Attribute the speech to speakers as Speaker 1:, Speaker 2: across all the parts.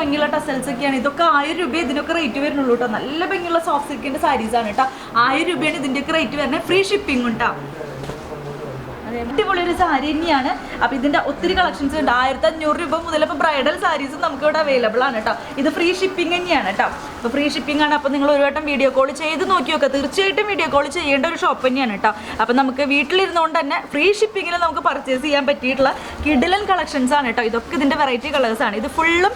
Speaker 1: ഭംഗിയുള്ള ടസൽസ് ഒക്കെയാണ്. ഇതൊക്കെ ആയിരം രൂപ ഇതിനൊക്കെ റേറ്റ് വരുന്നുള്ളൂ കേട്ടോ നല്ല ഭംഗിയുള്ള സോഫ്റ്റ് സിൽക്കിന്റെ സാരീസ് ആണ് കേട്ടോ ആയിരം രൂപയാണ് ഇതിന്റെയൊക്കെ റേറ്റ് വരുന്നത്. ഫ്രീ ഷിപ്പിംഗ് കേട്ടോ അടിപൊളി ഒരു സാരി തന്നെയാണ്. അപ്പൊ ഇതിന്റെ ഒത്തിരി കളക്ഷൻസ് ഉണ്ട്. ആയിരത്തി അഞ്ഞൂറ് രൂപ മുതൽ ബ്രൈഡൽ സാരീസ് നമുക്ക് ഇവിടെ അവൈലബിൾ ആണ് കേട്ടോ ഇത് ഫ്രീ ഷിപ്പിംഗ് തന്നെയാണ് കേട്ടോ അപ്പൊ ഫ്രീ ഷിപ്പിംഗ് ആണ്. അപ്പോൾ നിങ്ങൾ ഒരു വട്ടം വീഡിയോ കോൾ ചെയ്ത് നോക്കി നോക്കുക തീർച്ചയായിട്ടും വീഡിയോ കോൾ ചെയ്യേണ്ട ഒരു ഷോപ്പ് തന്നെയാണ് കേട്ടോ അപ്പോൾ നമുക്ക് വീട്ടിലിരുന്നുകൊണ്ട് തന്നെ ഫ്രീ ഷിപ്പിംഗിൽ നമുക്ക് പർച്ചേസ് ചെയ്യാൻ പറ്റിയിട്ടുള്ള കിഡിലൻ കളക്ഷൻസ് ആണ് കേട്ടോ ഇതൊക്കെ ഇതിന്റെ വെറൈറ്റി കളേഴ്സ് ആണ്. ഇത് ഫുള്ളും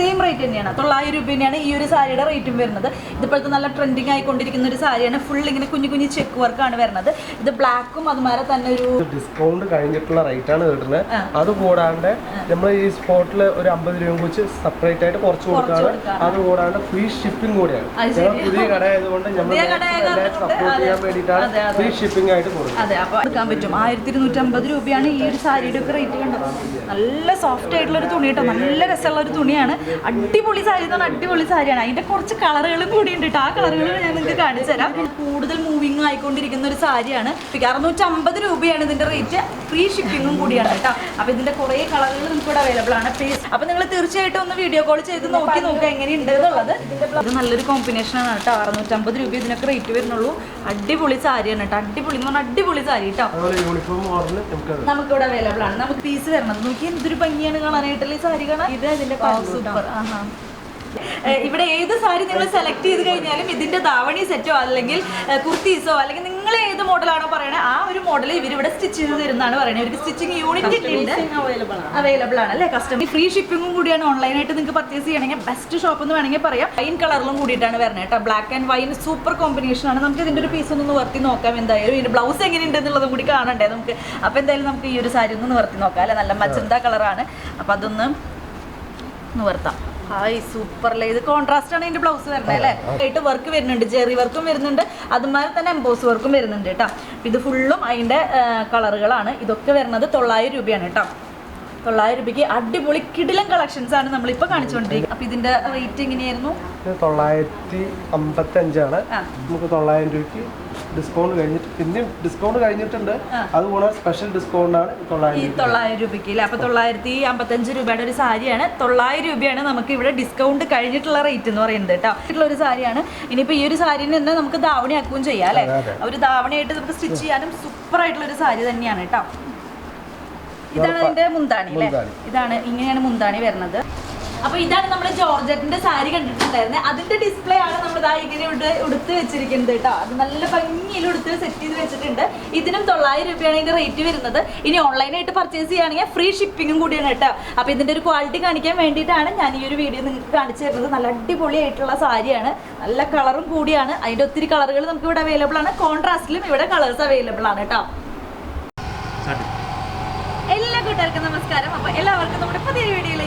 Speaker 1: സെയിം റേറ്റ് തന്നെയാണ്. തൊള്ളായിരം രൂപ തന്നെയാണ് ഈ ഒരു സാരിയുടെ റേറ്റും വരുന്നത്. ഇതിപ്പോഴത്തെ നല്ല ട്രെൻഡിങ് ആയിക്കൊണ്ടിരിക്കുന്ന ഒരു സാരിയാണ്. ഫുൾ ഇങ്ങനെ കുഞ്ഞു കുഞ്ഞു ചെക്ക് വർക്കാണ് വരുന്നത്. ഇത് ബ്ലാക്കും അതുമാരെ തന്നെ ഒരു
Speaker 2: ഡിസ്കൗണ്ട് കഴിഞ്ഞിട്ടുള്ള റേറ്റ് ആണ് കിട്ടുന്നത് അത് കൂടാണ്ട് നമ്മൾ ഈ സ്പോട്ടിൽ ഒരു അമ്പത് രൂപ വെച്ച് സെപ്പറേറ്റ് ആയിട്ട് കുറച്ച് കൊടുക്കാണ്. അത് കൂടാണ്ട് ഫ്രീ ഷിപ്പിംഗ് കൂടിയാണ്. ഞങ്ങൾ. പുതിയ കട ആയതുകൊണ്ട് നമ്മൾ
Speaker 1: പുതിയ കട
Speaker 2: സപ്പോർട്ട് ചെയ്യാൻ വേണ്ടിയിട്ടാണ്. ഫ്രീ ഷിപ്പിംഗ് ആയിട്ട് കൊടുക്കുന്നത്.
Speaker 1: അതെ അപ്പൊ എടുക്കാൻ പറ്റും. ആയിരത്തി ഇരുന്നൂറ്റമ്പത് രൂപയാണ് ഈ ഒരു സാരിയുടെ ഒക്കെ റേറ്റ് കണ്ടത്. നല്ല സോഫ്റ്റ് ആയിട്ടുള്ള ഒരു തുണി കേട്ടോ. നല്ല രസമുള്ള ഒരു തുണിയാണ്. അടിപൊളി സാരി എന്ന് പറഞ്ഞാൽ അടിപൊളി സാരിയാണ്. അതിന്റെ കുറച്ച് കളറുകളും കൂടി ഉണ്ട് കേട്ടോ ആ കളറുകൾ ഞാൻ നിങ്ങൾക്ക് കാണിച്ചു തരാം. കൂടുതൽ മൂവിങ് ആയിക്കൊണ്ടിരിക്കുന്ന ഒരു സാരിയാണ്. അറുന്നൂറ്റമ്പത് രൂപയാണ് ഇതിന്റെ റേറ്റ് ഫ്രീ ഷിപ്പിംഗും കൂടിയാണ് കേട്ടോ അപ്പൊ ഇതിന്റെ കുറെ കളറുകൾ നമുക്ക് ഇവിടെ അവൈലബിൾ ആണ്. പ്ലീസ് അപ്പൊ നിങ്ങൾ തീർച്ചയായിട്ടും ഒന്ന് വീഡിയോ കോൾ ചെയ്ത് നോക്കി നോക്കുക എങ്ങനെയുണ്ട് എന്നുള്ളത്. ഇത് നല്ലൊരു കോമ്പിനേഷൻ ആണ് കേട്ടോ. അറുന്നൂറ്റമ്പത് രൂപ ഇതിനൊക്കെ റേറ്റ് വരുന്നുള്ളൂ. അടിപൊളി സാരിയാണ് കേട്ടോ. അടിപൊളി എന്ന് പറഞ്ഞാൽ അടിപൊളി സാരി കേട്ടോ.
Speaker 2: നമുക്ക്
Speaker 1: ഇവിടെ അവൈലബിൾ ആണ്. നമുക്ക് പീസ് വരണം നോക്കി എന്തൊരു ഭംഗിയാണ് കാണാനായിട്ടുള്ള ഈ സാരി കാണാൻ? ഇത് അതിന്റെ സൂപ്പർ ആഹാ. ഇവിടെ ഏത് സാരി നിങ്ങൾ സെലക്ട് ചെയ്ത് കഴിഞ്ഞാലും ഇതിന്റെ ദാവണി സെറ്റോ അല്ലെങ്കിൽ കുർത്തീസോ അല്ലെങ്കിൽ നിങ്ങൾ ഏത് മോഡലാണോ പറയണേ ആ ഒരു മോഡൽ ഇവർ ഇവിടെ സ്റ്റിച്ച് ചെയ്ത് തരുന്നതാണ് പറയുന്നത് ഇവർക്ക് സ്റ്റിച്ചിങ് യൂണിറ്റ് ഉണ്ട് അവൈലബിൾ ആണ്. അല്ലേ? കസ്റ്റമർ ഫ്രീ ഷിപ്പിംഗും കൂടിയാണ് ഓൺലൈനായിട്ട് നിങ്ങൾക്ക് പർച്ചേസ് ചെയ്യണമെങ്കിൽ ബെസ്റ്റ് ഷോപ്പ് എന്ന് വേണമെങ്കിൽ പറയാം. വൈൻ കളറിലും കൂടിയിട്ടാണ് വരുന്നത് കേട്ടോ. Black and wine super combination ആണ്. നമുക്ക് ഇതിന്റെ ഒരു പീസ് ഒന്ന് നിവർത്തി നോക്കാം. എന്തായാലും ഇതിന്റെ ബ്ലൗസ് എങ്ങനെയുണ്ട് എന്നുള്ളതും കൂടി കാണണ്ടേ നമുക്ക്. അപ്പൊ എന്തായാലും നമുക്ക് ഈ ഒരു സാരി ഒന്ന് നിവർത്തി നോക്കാം അല്ലെ? നല്ല മജന്ത കളറാണ് അപ്പൊ അതൊന്ന് നിവർത്താം. ഹായ് സൂപ്പർല്ലേ ഇത് കോൺട്രാസ്റ്റ് ആണ് ഇതിന്റെ ബ്ലൗസ് വരുന്നത് അല്ലേ? ആയിട്ട് വർക്ക് വരുന്നുണ്ട് ജെറി വർക്കും വരുന്നുണ്ട് അതുമാതിരി തന്നെ എംബോസ് വർക്കും വരുന്നുണ്ട് കേട്ടോ. ഇത് ഫുള്ളും അതിന്റെ കളറുകളാണ് ഇതൊക്കെ വരുന്നത് തൊള്ളായിരം രൂപയാണ് കേട്ടോ. തൊള്ളായിരം രൂപയ്ക്ക് അടിപൊളി കിടിലം കളക്ഷൻസ് ആണ് നമ്മളിപ്പോൾ കാണിച്ചുകൊണ്ടിരിക്കുന്നത് അപ്പൊ ഇതിന്റെ റേറ്റ് എങ്ങനെയായിരുന്നു?
Speaker 2: തൊള്ളായിരത്തി അമ്പത്തി അഞ്ചാണ് നമുക്ക് തൊള്ളായിരം രൂപയ്ക്ക് ഡിസ്കൗണ്ട് കഴിഞ്ഞിട്ട് പിന്നെയും ഡിസ്കൗണ്ട് കഴിഞ്ഞിട്ടുണ്ട്. അതുപോലെ സ്പെഷ്യൽ ഡിസ്കൗണ്ട് ആണ്
Speaker 1: ഈ
Speaker 2: തൊള്ളായിരം
Speaker 1: തൊള്ളായിരം രൂപയ്ക്ക് അല്ലേ? അപ്പൊ തൊള്ളായിരത്തി അമ്പത്തഞ്ച് രൂപയുടെ ഒരു സാരിയാണ്. തൊള്ളായിരം രൂപയാണ് നമുക്ക് ഇവിടെ ഡിസ്കൗണ്ട് കഴിഞ്ഞിട്ടുള്ള റേറ്റ് എന്ന് പറയുന്നത് കേട്ടോ. ഒരു സാരിയാണ്. ഇനിയിപ്പോ ഈ ഒരു സാരിനെ തന്നെ നമുക്ക് ധാവണി ആക്കുകയും ചെയ്യാം അല്ലെ?
Speaker 2: അതെ,
Speaker 1: ഒരു ധാവണിയായിട്ട് നമുക്ക് സ്റ്റിച്ച് ചെയ്യാനും സൂപ്പർ ആയിട്ടുള്ള ഒരു സാരി തന്നെയാണ് കേട്ടോ. ഇതാണ് അതിന്റെ മുന്താണി അല്ലെ?
Speaker 2: മുന്താണി.
Speaker 1: ഇതാണ് ഇങ്ങനെയാണ് മുന്താണി വരുന്നത്. അപ്പൊ ഇതാണ് നമ്മുടെ ജോർജറ്റിന്റെ സാരി കണ്ടിട്ടുണ്ടായിരുന്നത് അതിന്റെ ഡിസ്പ്ലേ ആണ് നമ്മൾ ഇതാ ഇങ്ങനെ ഉടുത്ത് വെച്ചിരിക്കുന്നത് കേട്ടോ. അത് നല്ല ഭംഗിയിൽ ഉടുത്ത് സെറ്റ് ചെയ്ത് വെച്ചിട്ടുണ്ട്. ഇതിനും തൊള്ളായിരം രൂപയാണ് ഇതിന്റെ റേറ്റ് വരുന്നത്. ഇനി ഓൺലൈനായിട്ട് പർച്ചേസ് ചെയ്യുകയാണെങ്കിൽ ഫ്രീ ഷിപ്പിങ്ങും കൂടിയാണ് കേട്ടോ. അപ്പൊ ഇതിന്റെ ഒരു ക്വാളിറ്റി കാണിക്കാൻ വേണ്ടിയിട്ടാണ് ഞാൻ ഈ ഒരു വീഡിയോ നിങ്ങൾക്ക് കാണിച്ചു തരുന്നത്. നല്ല അടിപൊളിയായിട്ടുള്ള സാരിയാണ്. നല്ല കളറും കൂടിയാണ്. അതിന്റെ ഒത്തിരി കളറുകൾ നമുക്ക് ഇവിടെ അവൈലബിൾ ആണ്. കോൺട്രാസ്റ്റിലും ഇവിടെ കളേഴ്സ് അവൈലബിൾ ആണ് കേട്ടോ. എല്ലാ കൂട്ടുകാർക്കും നമസ്കാരം. അപ്പൊ എല്ലാവർക്കും നമ്മുടെ പുതിയ സ്വാഗതം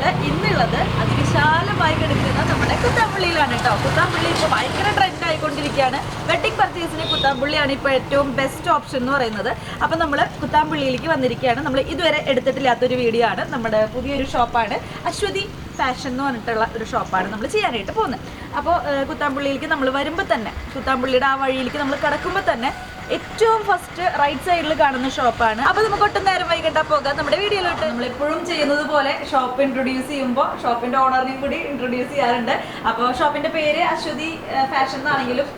Speaker 1: നമ്മൾ ഇന്നുള്ളത് അതിവിശാലമായി കിടക്കുന്ന നമ്മുടെ കുത്താമ്പള്ളിയിലാണ് കേട്ടോ. കുത്താമ്പള്ളി ഇപ്പൊ ഭയങ്കര ട്രെൻഡ് ആയിക്കൊണ്ടിരിക്കുകയാണ്. വെഡിങ് പർച്ചേസിന് കുത്താമ്പള്ളിയാണ് ഇപ്പൊ ഏറ്റവും ബെസ്റ്റ് ഓപ്ഷൻ എന്ന് പറയുന്നത്. അപ്പൊ നമ്മൾ കുത്താമ്പള്ളിയിലേക്ക് വന്നിരിക്കുകയാണ്. നമ്മൾ ഇതുവരെ എടുത്തിട്ടില്ലാത്തൊരു വീഡിയോ ആണ്. നമ്മുടെ പുതിയൊരു ഷോപ്പാണ് അശ്വതി ഫാഷൻ എന്ന് പറഞ്ഞിട്ടുള്ള ഒരു ഷോപ്പാണ് നമ്മൾ ചെയ്യാനായിട്ട് പോകുന്നത്. അപ്പോൾ കുത്താമ്പള്ളിയിലേക്ക് നമ്മൾ വരുമ്പോൾ തന്നെ കുത്താമ്പള്ളിയുടെ ആ വഴിയിലേക്ക് നമ്മൾ കിടക്കുമ്പോൾ തന്നെ ഏറ്റവും ഫസ്റ്റ് റൈറ്റ് സൈഡിൽ കാണുന്ന ഷോപ്പാണ് അപ്പൊ നമുക്ക് ഒട്ടും നേരം വൈകിട്ടാ പോകാം. നമ്മുടെ വീഡിയോയിലോട്ട്. നമ്മൾ എപ്പോഴും ചെയ്യുന്നത് പോലെ ഷോപ്പ് ഇൻട്രൊഡ്യൂസ് ചെയ്യുമ്പോൾ ഷോപ്പിന്റെ ഓണറിനെയും കൂടി ഇൻട്രൊഡ്യൂസ് ചെയ്യാറുണ്ട്. അപ്പോൾ ഷോപ്പിന്റെ പേര് അശ്വതി ഫാഷൻ എന്നാണെങ്കിലും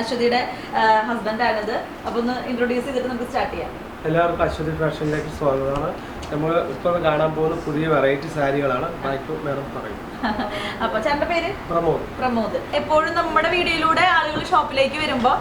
Speaker 1: അശ്വതിയുടെ ഹസ്ബൻഡ് ആണിത്. അപ്പൊ ഒന്ന് ഇൻട്രൊഡ്യൂസ് ചെയ്തിട്ട് നമുക്ക് സ്റ്റാർട്ട് ചെയ്യാം.
Speaker 2: എല്ലാവർക്കും അശ്വതി ഫാഷനിലേക്ക് സ്വാഗതമാണ്. നമ്മൾ ഇപ്പോൾ കാണാൻ പോകുന്ന പുതിയ വെറൈറ്റി സാരികളാണ്. ബാക്കി മേഡം പറയും
Speaker 1: അപ്പൊ ചേട്ടന്റെ പേര്?
Speaker 2: പ്രമോദ്.
Speaker 1: പ്രമോദ്. എപ്പോഴും നമ്മുടെ വീഡിയോയിലൂടെ ആളുകൾ ഷോപ്പിലേക്ക് വരുമ്പോൾ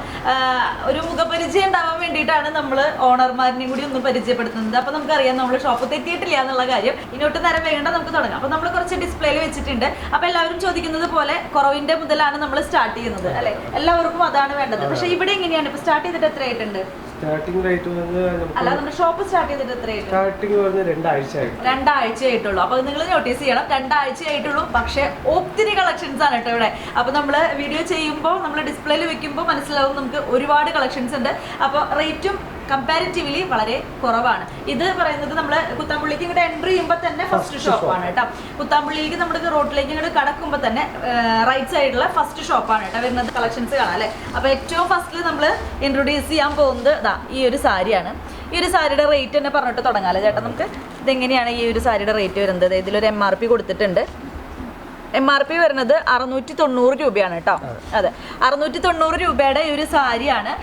Speaker 1: ഒരു മുഖപരിചയം ഉണ്ടാവാൻ വേണ്ടിയിട്ടാണ് നമ്മൾ ഓണർമാരിനെയും കൂടി ഒന്ന് പരിചയപ്പെടുത്തുന്നത്. അപ്പൊ നമുക്കറിയാം നമ്മൾ ഷോപ്പ് തെറ്റിയിട്ടില്ല എന്നുള്ള കാര്യം. ഇനിയൊട്ട് നേരം വേണ്ട നമുക്ക് തുടങ്ങാം. അപ്പൊ നമ്മൾ കുറച്ച് ഡിസ്പ്ലേയിൽ വെച്ചിട്ടുണ്ട്. അപ്പൊ എല്ലാവരും ചോദിക്കുന്നത് പോലെ കുറവിന്റെ മുതലാണ് നമ്മൾ സ്റ്റാർട്ട് ചെയ്യുന്നത് അല്ലെ? എല്ലാവർക്കും അതാണ് വേണ്ടത്. പക്ഷെ ഇവിടെ എങ്ങനെയാണ്? ഇപ്പൊ സ്റ്റാർട്ട് ചെയ്തിട്ട് എത്രയായിട്ടുണ്ട്
Speaker 2: സ്റ്റാർട്ടിംഗ് റേറ്റ് വന്ന്
Speaker 1: അല്ല നമ്മുടെ ഷോപ്പ് സ്റ്റാർട്ട് ചെയ്തിട്ട് എത്രയായിട്ടുണ്ട്
Speaker 2: സ്റ്റാർട്ടിംഗ് പറഞ്ഞ് രണ്ടാഴ്ച ആയി
Speaker 1: രണ്ടാഴ്ചയായിട്ടുള്ളൂ. അപ്പൊ നിങ്ങൾ നോട്ടീസ് ചെയ്യണം രണ്ടാഴ്ച ആയിട്ടുള്ളൂ പക്ഷേ ഒത്തിരി കളക്ഷൻസ് ആണ് കേട്ടോ ഇവിടെ. അപ്പൊ നമ്മൾ വീഡിയോ ചെയ്യുമ്പോൾ നമ്മൾ ഡിസ്പ്ലേയിൽ വെക്കുമ്പോൾ മനസ്സിലാവും നമുക്ക് ഒരുപാട് കളക്ഷൻസ് ഉണ്ട്. അപ്പോൾ റേറ്റും കമ്പാരിറ്റീവ്ലി വളരെ കുറവാണ്. ഇത് പറയുന്നത് നമ്മൾ കുത്താമ്പുള്ളിക്ക് ഇങ്ങോട്ട് എൻട്രി ചെയ്യുമ്പോൾ തന്നെ ഫസ്റ്റ്
Speaker 2: ഷോപ്പ്
Speaker 1: ഷോപ്പാണ് കേട്ടോ. കുത്താമ്പുള്ളിയിലേക്ക് നമ്മൾ റോഡിലേക്ക് ഇങ്ങോട്ട് കടക്കുമ്പോൾ തന്നെ റൈറ്റ് സൈഡിലുള്ള ഫസ്റ്റ് ഷോപ്പാണ് കേട്ടോ വരുന്നത്. കളക്ഷൻസ് കാണാം അല്ലേ? അപ്പോൾ ഏറ്റവും ഫസ്റ്റിൽ നമ്മൾ ഇൻട്രൊഡ്യൂസ് ചെയ്യാൻ പോകുന്നത് ഇതാ ഈ ഒരു സാരിയാണ്. ഈ ഒരു സാരിയുടെ റേറ്റ് തന്നെ പറഞ്ഞിട്ട് തുടങ്ങാമല്ലോ ചേട്ടാ നമുക്ക്? ഇതെങ്ങനെയാണ് ഈ ഒരു സാരിയുടെ റേറ്റ് വരുന്നത്? ഇതിലൊരു എം ആർ പി കൊടുത്തിട്ടുണ്ട്. എം ആർ പി വരുന്നത് അറുന്നൂറ്റി തൊണ്ണൂറ് രൂപയാണ് കേട്ടോ. അതെ. അറുന്നൂറ്റി തൊണ്ണൂറ് രൂപയുടെ ഈ ഒരു സാരിയാണ്.